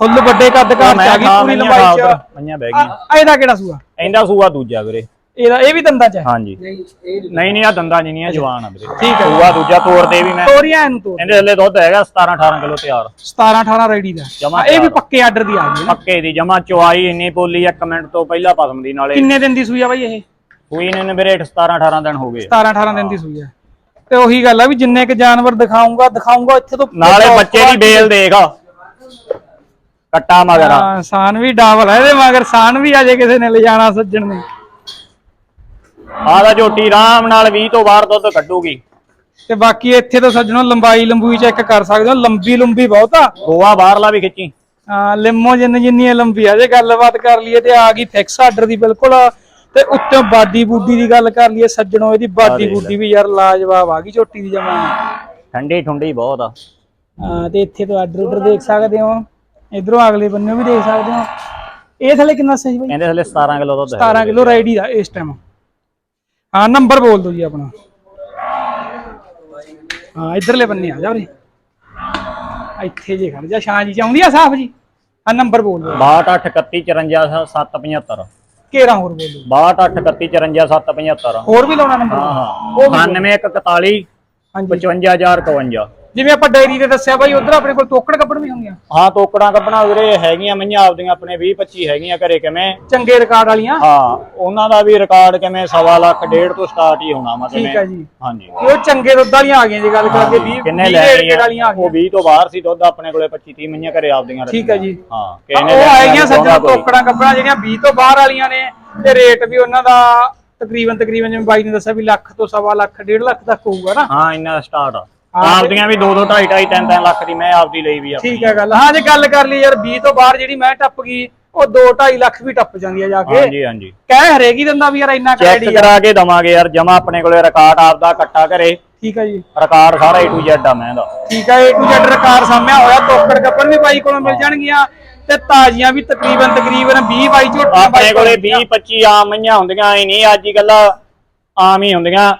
ਫੁੱਲ ਵੱਡੇ ਕੱਦ ਕਾਰ ਚ ਆ ਗਈ ਪੂਰੀ ਲੰਬਾਈ ਚ। ਮਈਆਂ ਬਹਿ ਆ ਇਹਦਾ ਕਿਹੜਾ ਸੂਆ? ਇਹਦਾ ਸੂਆ ਦੂਜਾ ਵੀਰੇ। ਇਹਦਾ ਇਹ ਵੀ ਦੰਦਾਂ ਚ ਹੈ? ਹਾਂਜੀ। ਨਹੀਂ ਨਹੀਂ। ਆ ਦੰਦਾਂ ਜਿੰਨੀਆਂ ਜਵਾਨ ਆ ਵੀਰੇ। ਠੀਕ ਹੈ। ਸੂਆ ਦੂਜਾ ਤੋੜ ਦੇ ਵੀ ਮੈਂ। ਤੋਰੀਆਂ ਇਹਨੂੰ ਤੋਰ। ਇਹਦੇ ਥੱਲੇ ਦੁੱਧ ਹੈਗਾ 17 18 ਕਿਲੋ ਤਿਆਰ। 17 18 ਰੈਡੀ ਦਾ। ਜਮਾਂ ਇਹ ਵੀ। ਪੱਕੇ ਆਰਡਰ ਦੀ ਆ ਗਈ ਪੱਕੇ ਦੀ ਜਮਾ ਚੁਆਈ ਇੰਨੀ ਪੋਲੀ ਇੱਕ ਮਿੰਟ ਤੋਂ ਪਹਿਲਾਂ ਪਸਮ ਦੀ ਨਾਲੇ। ਕਿੰਨੇ ਦਿਨ ਦੀ ਸੂਈ ਆ ਬਾਈ ਇਹ? ਸੂਈ ਨੇ ਵੀਰੇ 17 18 ਦਿਨ ਹੋ ਗਏ। 17 18 ਦਿਨ ਦੀ ਸੂਈ ਆ। ਤੇ ਉਹੀ ਗੱਲ ਆ ਵੀ ਜਿੰਨੇ ਕ ਜਾਨਵਰ ਦਿਖਾਉਂਗਾ ਦਿਖਾਉਂਗਾ ਇੱਥੇ ਤੋਂ ਨਾਲੇ ਬੱਚੇ ਦੀ ਬੇਲ ਦੇਖ ਕੱਟਾ ਮਗਰ ਆ। ਹਾਂ ਸਾਨ ਵੀ ਡਬਲ ਹੈ ਇਹਦੇ ਮਗਰ ਸਾਨ ਵੀ ਆ ਜੇ ਕਿਸੇ ਨੇ ਲਿਜਾਣਾ ਸੱਜਣ ਨੇ। ਆਹ ਦਾ ਝੋਟੀ ਆਰਾਮ ਨਾਲ 20 ਤੋਂ ਬਾਹਰ ਦੁੱਧ ਕੱਢੂਗੀ। ਤੇ ਬਾਕੀ ਇੱਥੇ ਤੋਂ ਸੱਜਣੋ ਲੰਬਾਈ ਲੰਬੂਈ ਚੈੱਕ ਕਰ ਸਕਦੇ ਹੋ ਲੰਬੀ ਲੰਬੀ ਬਹੁਤ ਆ। ਗੋਆ ਬਾਹਰਲਾ ਵੀ ਖਿੱਚੀ। ਹਾਂ ਲਿਮੋ ਜਿੰਨ ਜਿੰਨੀ ਲੰਬੀ ਆ ਜੇ ਗੱਲਬਾਤ ਕਰ ਲਈਏ ਤੇ ਆ ਗਈ ਫਿਕਸ ਆਰਡਰ ਦੀ ਬਿਲਕੁਲ। ਤੇ ਉੱਤੋਂ ਬਾਡੀ ਬੂਡੀ ਦੀ ਗੱਲ ਕਰ ਲਈਏ ਸੱਜਣੋ ਇਹਦੀ ਬਾਡੀ ਬੂਡੀ ਵੀ ਯਾਰ ਲਾਜਵਾਬ ਆ ਗਈ ਝੋਟੀ ਦੀ ਜਮਾ। ਠੰਡੀ ਠੁੰਡੀ ਬਹੁਤ ਆ। ਹਾਂ ਤੇ ਇੱਥੇ ਤੋਂ ਆਰਡਰ ਆਰਡਰ ਦੇਖ ਸਕਦੇ ਹੋ। ਇਧਰੋਂ ਅਗਲੇ ਬੰਨੇ ਵੀ ਦੇਖ ਸਕਦੇ ਹੋ। ਇਹ ਥਲੇ ਕਿੰਨਾ ਸਹੀ ਬਈ? ਇਹਦੇ ਥਲੇ 17 ਕਿਲੋ ਦੁੱਧ ਹੈ। 17 ਕਿਲੋ ਰਾਈਡੀ ਦਾ ਇਸ ਟਾਈਮ ਹਾਂ ਨੰਬਰ ਬੋਲ ਦਿਓ ਜੀ ਆਪਣਾ। ਹਾਂ ਇਧਰਲੇ ਬੰਨੇ ਆ ਜਾ ਉਰੇ। ਇੱਥੇ ਜੇ ਖੜ ਜਾ ਸ਼ਾਂ ਜੀ ਚਾਹੁੰਦੀ ਆ ਸਾਫ਼ ਜੀ? ਆ ਨੰਬਰ ਬੋਲ ਦਿਓ। 6281 54 13 ਹੋਰ ਬੋਲੋ। 6283454775 ਹੋਰ ਵੀ ਲਾਉਣਾ ਨੰਬਰ? ਹਾਂ ਹਾਂ। 9141 ਹਾਂਜੀ। 55051 ਜਿਵੇਂ ਆਪਾਂ ਡਾਇਰੀ ਤੇ ਦੱਸਿਆ ਬਾਈ ਉਧਰ ਆਪਣੇ ਕੋਲ ਤੋਕੜ ਕੱਪੜ ਵੀ ਹੁੰਦੀਆਂ। ਹਾਂ ਤੋਕੜਾਂ ਕੱਪਣਾ ਵੀਰੇ ਹੈਗੀਆਂ ਮਈਆਂ ਆਪਦੀਆਂ ਆਪਣੇ 20 25 ਹੈਗੀਆਂ ਘਰੇ ਕਿਵੇਂ? ਚੰਗੇ ਰਿਕਾਰਡ ਵਾਲੀਆਂ। ਹਾਂ ਉਹਨਾਂ ਦਾ ਵੀ ਰਿਕਾਰਡ ਕਿਵੇਂ ਸਵਾ ਲੱਖ ਡੇਢ ਤੋਂ ਸਟਾਰਟ ਹੀ ਹੋਣਾ ਮਤਲਬ ਠੀਕ ਹੈ ਜੀ। ਹਾਂਜੀ। ਉਹ ਚੰਗੇ ਦੁੱਧ ਵਾਲੀਆਂ ਆ ਗਈਆਂ ਜੇ ਗੱਲ ਕਰਦੇ 20 ਕਿੰਨੇ 20 ਲੈ ਰੇਟ ਲਈਆਂ ਵਾਲੀਆਂ ਆ ਉਹ ਗਈਆਂ 20 ਤੋਂ ਬਾਹਰ ਸੀ ਦੁੱਧ ਆਪਣੇ ਕੋਲੇ 25 30 ਮਈਆਂ ਘਰੇ ਆਪਦੀਆਂ ਠੀਕ ਹੈ ਜੀ। ਹਾਂ ਕਿਹਨੇ ਉਹ ਆਈਆਂ ਲੈਣੀਆਂ ਸੱਜਣਾ। ਤੋਕੜਾਂ ਕੱਪੜਾਂ ਜਿਹੜੀਆਂ 20 ਤੋਂ ਬਾਹਰ ਵਾਲੀਆਂ ਨੇ ਤੇ ਰੇਟ ਵੀ ਉਹਨਾਂ ਦਾ ਤਕਰੀਬਨ ਤਕਰੀਬਨ ਜਿਵੇਂ ਬਾਈ ਨੇ ਦੱਸਿਆ ਵੀ ਲੱਖ ਤੋਂ ਸਵਾ ਲੱਖ ਡੇਢ ਲੱਖ ਤੱਕ ਹੋਊਗਾ ਨਾ। ਹਾਂ ਇੰਨਾ ਸਟਾਰਟ ਆ। ਆਪਦੀਆਂ ਵੀ 2 2 2.5 2.5 3 3 ਲੱਖ ਦੀ ਮੈਂ ਆਪਦੀ ਲਈ ਵੀ ਆ ਠੀਕ ਹੈ ਗੱਲ। ਹਾਂ ਜੇ ਗੱਲ ਕਰ ਲਈ ਯਾਰ 20 ਤੋਂ ਬਾਹਰ ਜਿਹੜੀ ਮੈਂ ਟੱਪ ਗਈ ਉਹ 2 2.5 ਲੱਖ ਵੀ ਟੱਪ ਜਾਂਦੀ ਆ ਜਾ ਕੇ। ਹਾਂਜੀ ਹਾਂਜੀ। ਕਹਿ ਹਰੇਗੀ ਦਿੰਦਾ ਵੀ ਯਾਰ ਇੰਨਾ ਚੈੱਕ ਕ੍ਰੈਡਿਟ ਆ। ਕਰਾ ਕੇ ਦਵਾਂਗੇ ਯਾਰ ਜਮਾ ਆਪਣੇ ਕੋਲੇ ਰਿਕਾਰਡ ਆਪਦਾ ਇਕੱਠਾ ਘਰੇ ਠੀਕ ਹੈ ਜੀ। ਰਿਕਾਰਡ ਸਾਰਾ A to Z ਆ ਮੈਂ ਦਾ। ਠੀਕ ਹੈ A to Z ਰਿਕਾਰਡ ਸਾਹਮਣੇ ਹੋਇਆ ਤੋਕੜ ਕੱਪੜ ਵੀ ਬਾਈ ਕੋਲੋਂ ਮਿਲ ਜਾਣਗੀਆਂ ਤੇ ਤਾਜ਼ੀਆਂ ਵੀ ਤਕਰੀਬਨ ਤਕਰੀਬਨ 20 ਬਾਈ ਝੋਟੀਆਂ ਬਾਈ ਕੋਲੇ 20 25 ਆਮ ਮਈਆਂ ਹੁੰਦੀਆਂ ਐ ਨਹੀਂ ਅੱਜ ਕੱਲ ਆਮ ਹੀ ਹੁੰਦੀਆਂ।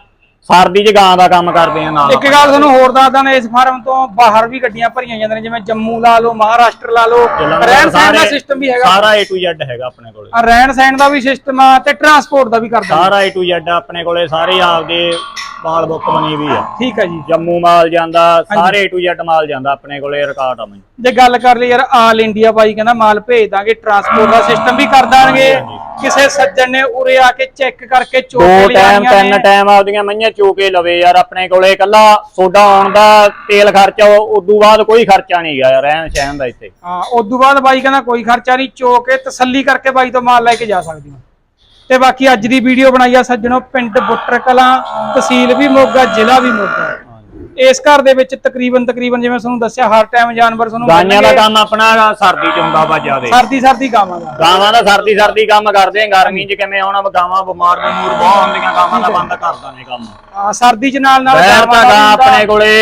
ਸਰਦੀ 'ਚ ਗਾਂ ਦਾ ਕੰਮ ਕਰਦੇ ਆ ਨਾਲ ਇੱਕ ਗੱਲ ਤੁਹਾਨੂੰ ਹੋਰ ਦੱਸਦਾ ਨੇ ਇਸ ਫਾਰਮ ਤੋਂ ਬਾਹਰ ਵੀ ਗੱਡੀਆਂ ਭਰੀਆਂ ਜਾਂਦੀਆਂ ਨੇ ਜਿਵੇਂ ਜੰਮੂ ਲਾ ਲਓ ਮਹਾਰਾਸ਼ਟਰ ਲਾ ਲਓ ਰਹਿਣ ਸਹਿਣ ਦਾ ਸਿਸਟਮ ਵੀ ਹੈਗਾ। ਸਾਰਾ A to Z ਹੈਗਾ ਆਪਣੇ ਕੋਲੇ। ਆ ਰਹਿਣ ਸਹਿਣ ਦਾ ਵੀ ਸਿਸਟਮ ਆ ਤੇ ਟਰਾਂਸਪੋਰਟ ਦਾ ਵੀ ਕਰਦਾ। ਸਾਰਾ A to Z ਆਪਣੇ ਕੋਲੇ ਸਾਰੇ ਆਪਦੇ ਮਾਲ ਬੁੱਕ ਬਣੀ ਵੀ ਆ। ਠੀਕ ਹੈ ਜੀ। ਜੰਮੂ ਮਾਲ ਜਾਂਦਾ ਸਾਰੇ to Z ਮਾਲ ਜਾਂਦਾ ਆਪਣੇ ਕੋਲੇ ਰਿਕਾਰਡ ਆ ਮੈਂ ਜੇ ਗੱਲ ਕਰ ਲਈ ਯਾਰ ਆਲ ਇੰਡੀਆ ਬਾਈ ਕਹਿੰਦਾ ਮਾਲ ਭੇਜ ਦਾਂਗੇ ਟਰਾਂਸਪੋਰਟ ਦਾ ਸਿਸਟਮ ਵੀ ਕਰ ਦਾਂਗੇ। ਕਿਸੇ ਸੱਜਣ ਨੇ ਉਰੇ ਆ ਕੇ ਚੈੱਕ ਕਰਕੇ ਦੋ ਚੋਕੇ ਟਾਈਮ ਲਿਆਣੀਆਂ ਤਿੰਨ ਨੇ। ਟਾਈਮ ਆਪਦੀਆਂ ਮਈਆਂ ਚੋਕੇ ਲਵੇ ਯਾਰ ਆਪਣੇ ਕੋਲੇ ਕੱਲਾ ਸੋਡਾ ਆਉਣ ਦਾ ਤੇਲ ਖਰਚਾ ਉਦੋਂ ਬਾਅਦ ਕੋਈ ਖਰਚਾ ਨਹੀਂ ਗਿਆ ਯਾਰ ਰਹਿਣ ਸਹਿਣ ਦਾ ਇੱਥੇ। ਹਾਂ ਉਸ ਤੋਂ ਬਾਅਦ ਬਾਈ ਕਹਿੰਦਾ ਕੋਈ ਖਰਚਾ ਨਹੀਂ ਚੋਕੇ ਤਸੱਲੀ ਕਰਕੇ ਬਾਈ ਤੋਂ ਮਾਲ ਲੈ ਕੇ ਜਾ ਸਕਦੇ ਹੋ ਤੇ ਬਾਕੀ ਅੱਜ ਦੀ ਵੀਡੀਓ ਬਣਾਈ ਆ ਸੱਜਣੋ ਪਿੰਡ ਬੁੱਟਰ ਕਲਾਂ ਤਹਿਸੀਲ ਵੀ ਮੋਗਾ ਜ਼ਿਲ੍ਹਾ ਵੀ ਮੋਗਾ। ਇਸ ਘਰ ਦੇ ਵਿੱਚ ਤਕਰੀਬਨ ਤਕਰੀਬਨ ਜਿਵੇਂ ਤੁਹਾਨੂੰ ਦੱਸਿਆ ਹਰ ਟਾਈਮ ਜਾਨਵਰ ਤੁਹਾਨੂੰ ਗਾਈਆਂ ਦਾ। ਕੰਮ ਆਪਣਾ ਸਰਦੀ ਚ ਹੁੰਦਾ ਵਾ ਜਿਆਦੇ। ਸਰਦੀ ਸਰਦੀ ਗਾਵਾਂ ਦਾ। ਗਾਵਾਂ ਦਾ ਸਰਦੀ ਸਰਦੀ ਕੰਮ ਕਰਦੇ ਆ ਗਰਮੀ ਚ ਕਿਵੇਂ ਆਉਣਾ ਗਾਵਾਂ ਬਿਮਾਰ ਬਮੂਰ ਬਹੁਤ ਹੁੰਦੀਆਂ ਗਾਵਾਂ ਦਾ ਬੰਦ ਕਰਦਾ ਨੇ ਕੰਮ। ਹਾਂ ਸਰਦੀ ਚ ਨਾਲ ਨਾਲ ਗਾਵਾਂ। ਆਪਣੇ ਕੋਲੇ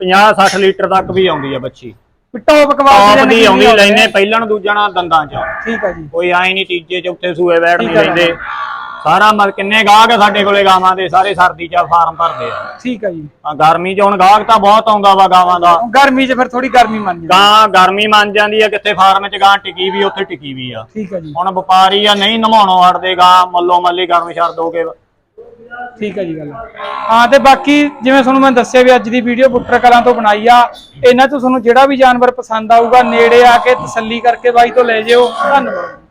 50 60 ਲੀਟਰ ਤੱਕ ਵੀ ਆਉਂਦੀ ਆ ਬੱਚੀ। ਟੌਪ ਕੁਆਲਿਟੀ ਟੌਪ ਦੀ ਆਉਂਦੀ ਲੈਨੇ ਪਹਿਲਣ ਦੂਜਾ ਨਾਲ ਦੰਦਾਂ ਚ। ਠੀਕ ਹੈ ਜੀ। ਕੋਈ ਆਏ ਨਹੀਂ ਤੀਜੇ ਚੌਥੇ ਸੂਏ ਬੈਠ ਨਹੀਂ ਹੈ ਲੈਂਦੇ ਸਾਰਾ ਮਤ ਕਿੰਨੇ ਗਾਹਕ ਆ ਸਾਡੇ ਕੋਲੇ ਗਾਵਾਂ ਦੇ ਸਾਰੇ ਸਰਦੀ ਚ ਫਾਰਮ ਭਰਦੇ ਆ। ਠੀਕ ਹੈ ਜੀ। ਆ ਗਰਮੀ ਚ ਹੁਣ ਗਾਹਕ ਤਾਂ ਬਹੁਤ ਆਉਂਦਾ ਵਾ ਗਾਵਾਂ ਦਾ। ਗਰਮੀ ਚ ਫਿਰ ਥੋੜੀ ਗਰਮੀ ਮੰਨ ਜਾਂਦੀ। ਗਾਂ ਗਰਮੀ ਮੰਨ ਜਾਂਦੀ ਆ ਕਿੱਥੇ ਫਾਰਮ ਚ ਗਾਂ ਟਿਕੀ ਵੀ ਉੱਥੇ ਟਿਕੀ ਵੀ ਆ। ਠੀਕ ਹੈ ਜੀ। ਹੁਣ ਵਪਾਰੀ ਆ ਨਹੀਂ ਨਮਾਉਣੋਂ ਹਟਦੇ ਗਾਂ ਮੱਲੋ ਮੱਲੀ ਗਰਮ ਛੱਡ ਦੋਗੇ ਠੀਕ ਹੈ ਜੀ ਗੱਲ। ਹਾਂ, ਤੇ ਬਾਕੀ ਜਿਵੇਂ ਤੁਹਾਨੂੰ ਮੈਂ ਦੱਸਿਆ ਵੀ ਅੱਜ ਦੀ ਵੀਡੀਓ ਬੁੱਟਰ ਕਲਾਂ ਤੋਂ ਬਣਾਈ ਆ, ਇਹਨਾਂ ਤੋਂ ਤੁਹਾਨੂੰ ਜਿਹੜਾ ਵੀ ਜਾਨਵਰ ਪਸੰਦ ਆਊਗਾ, ਨੇੜੇ ਆ ਕੇ ਤਸੱਲੀ ਕਰਕੇ ਬਾਈ ਤੋਂ ਲੈ ਜਿਓ। ਧੰਨਵਾਦ।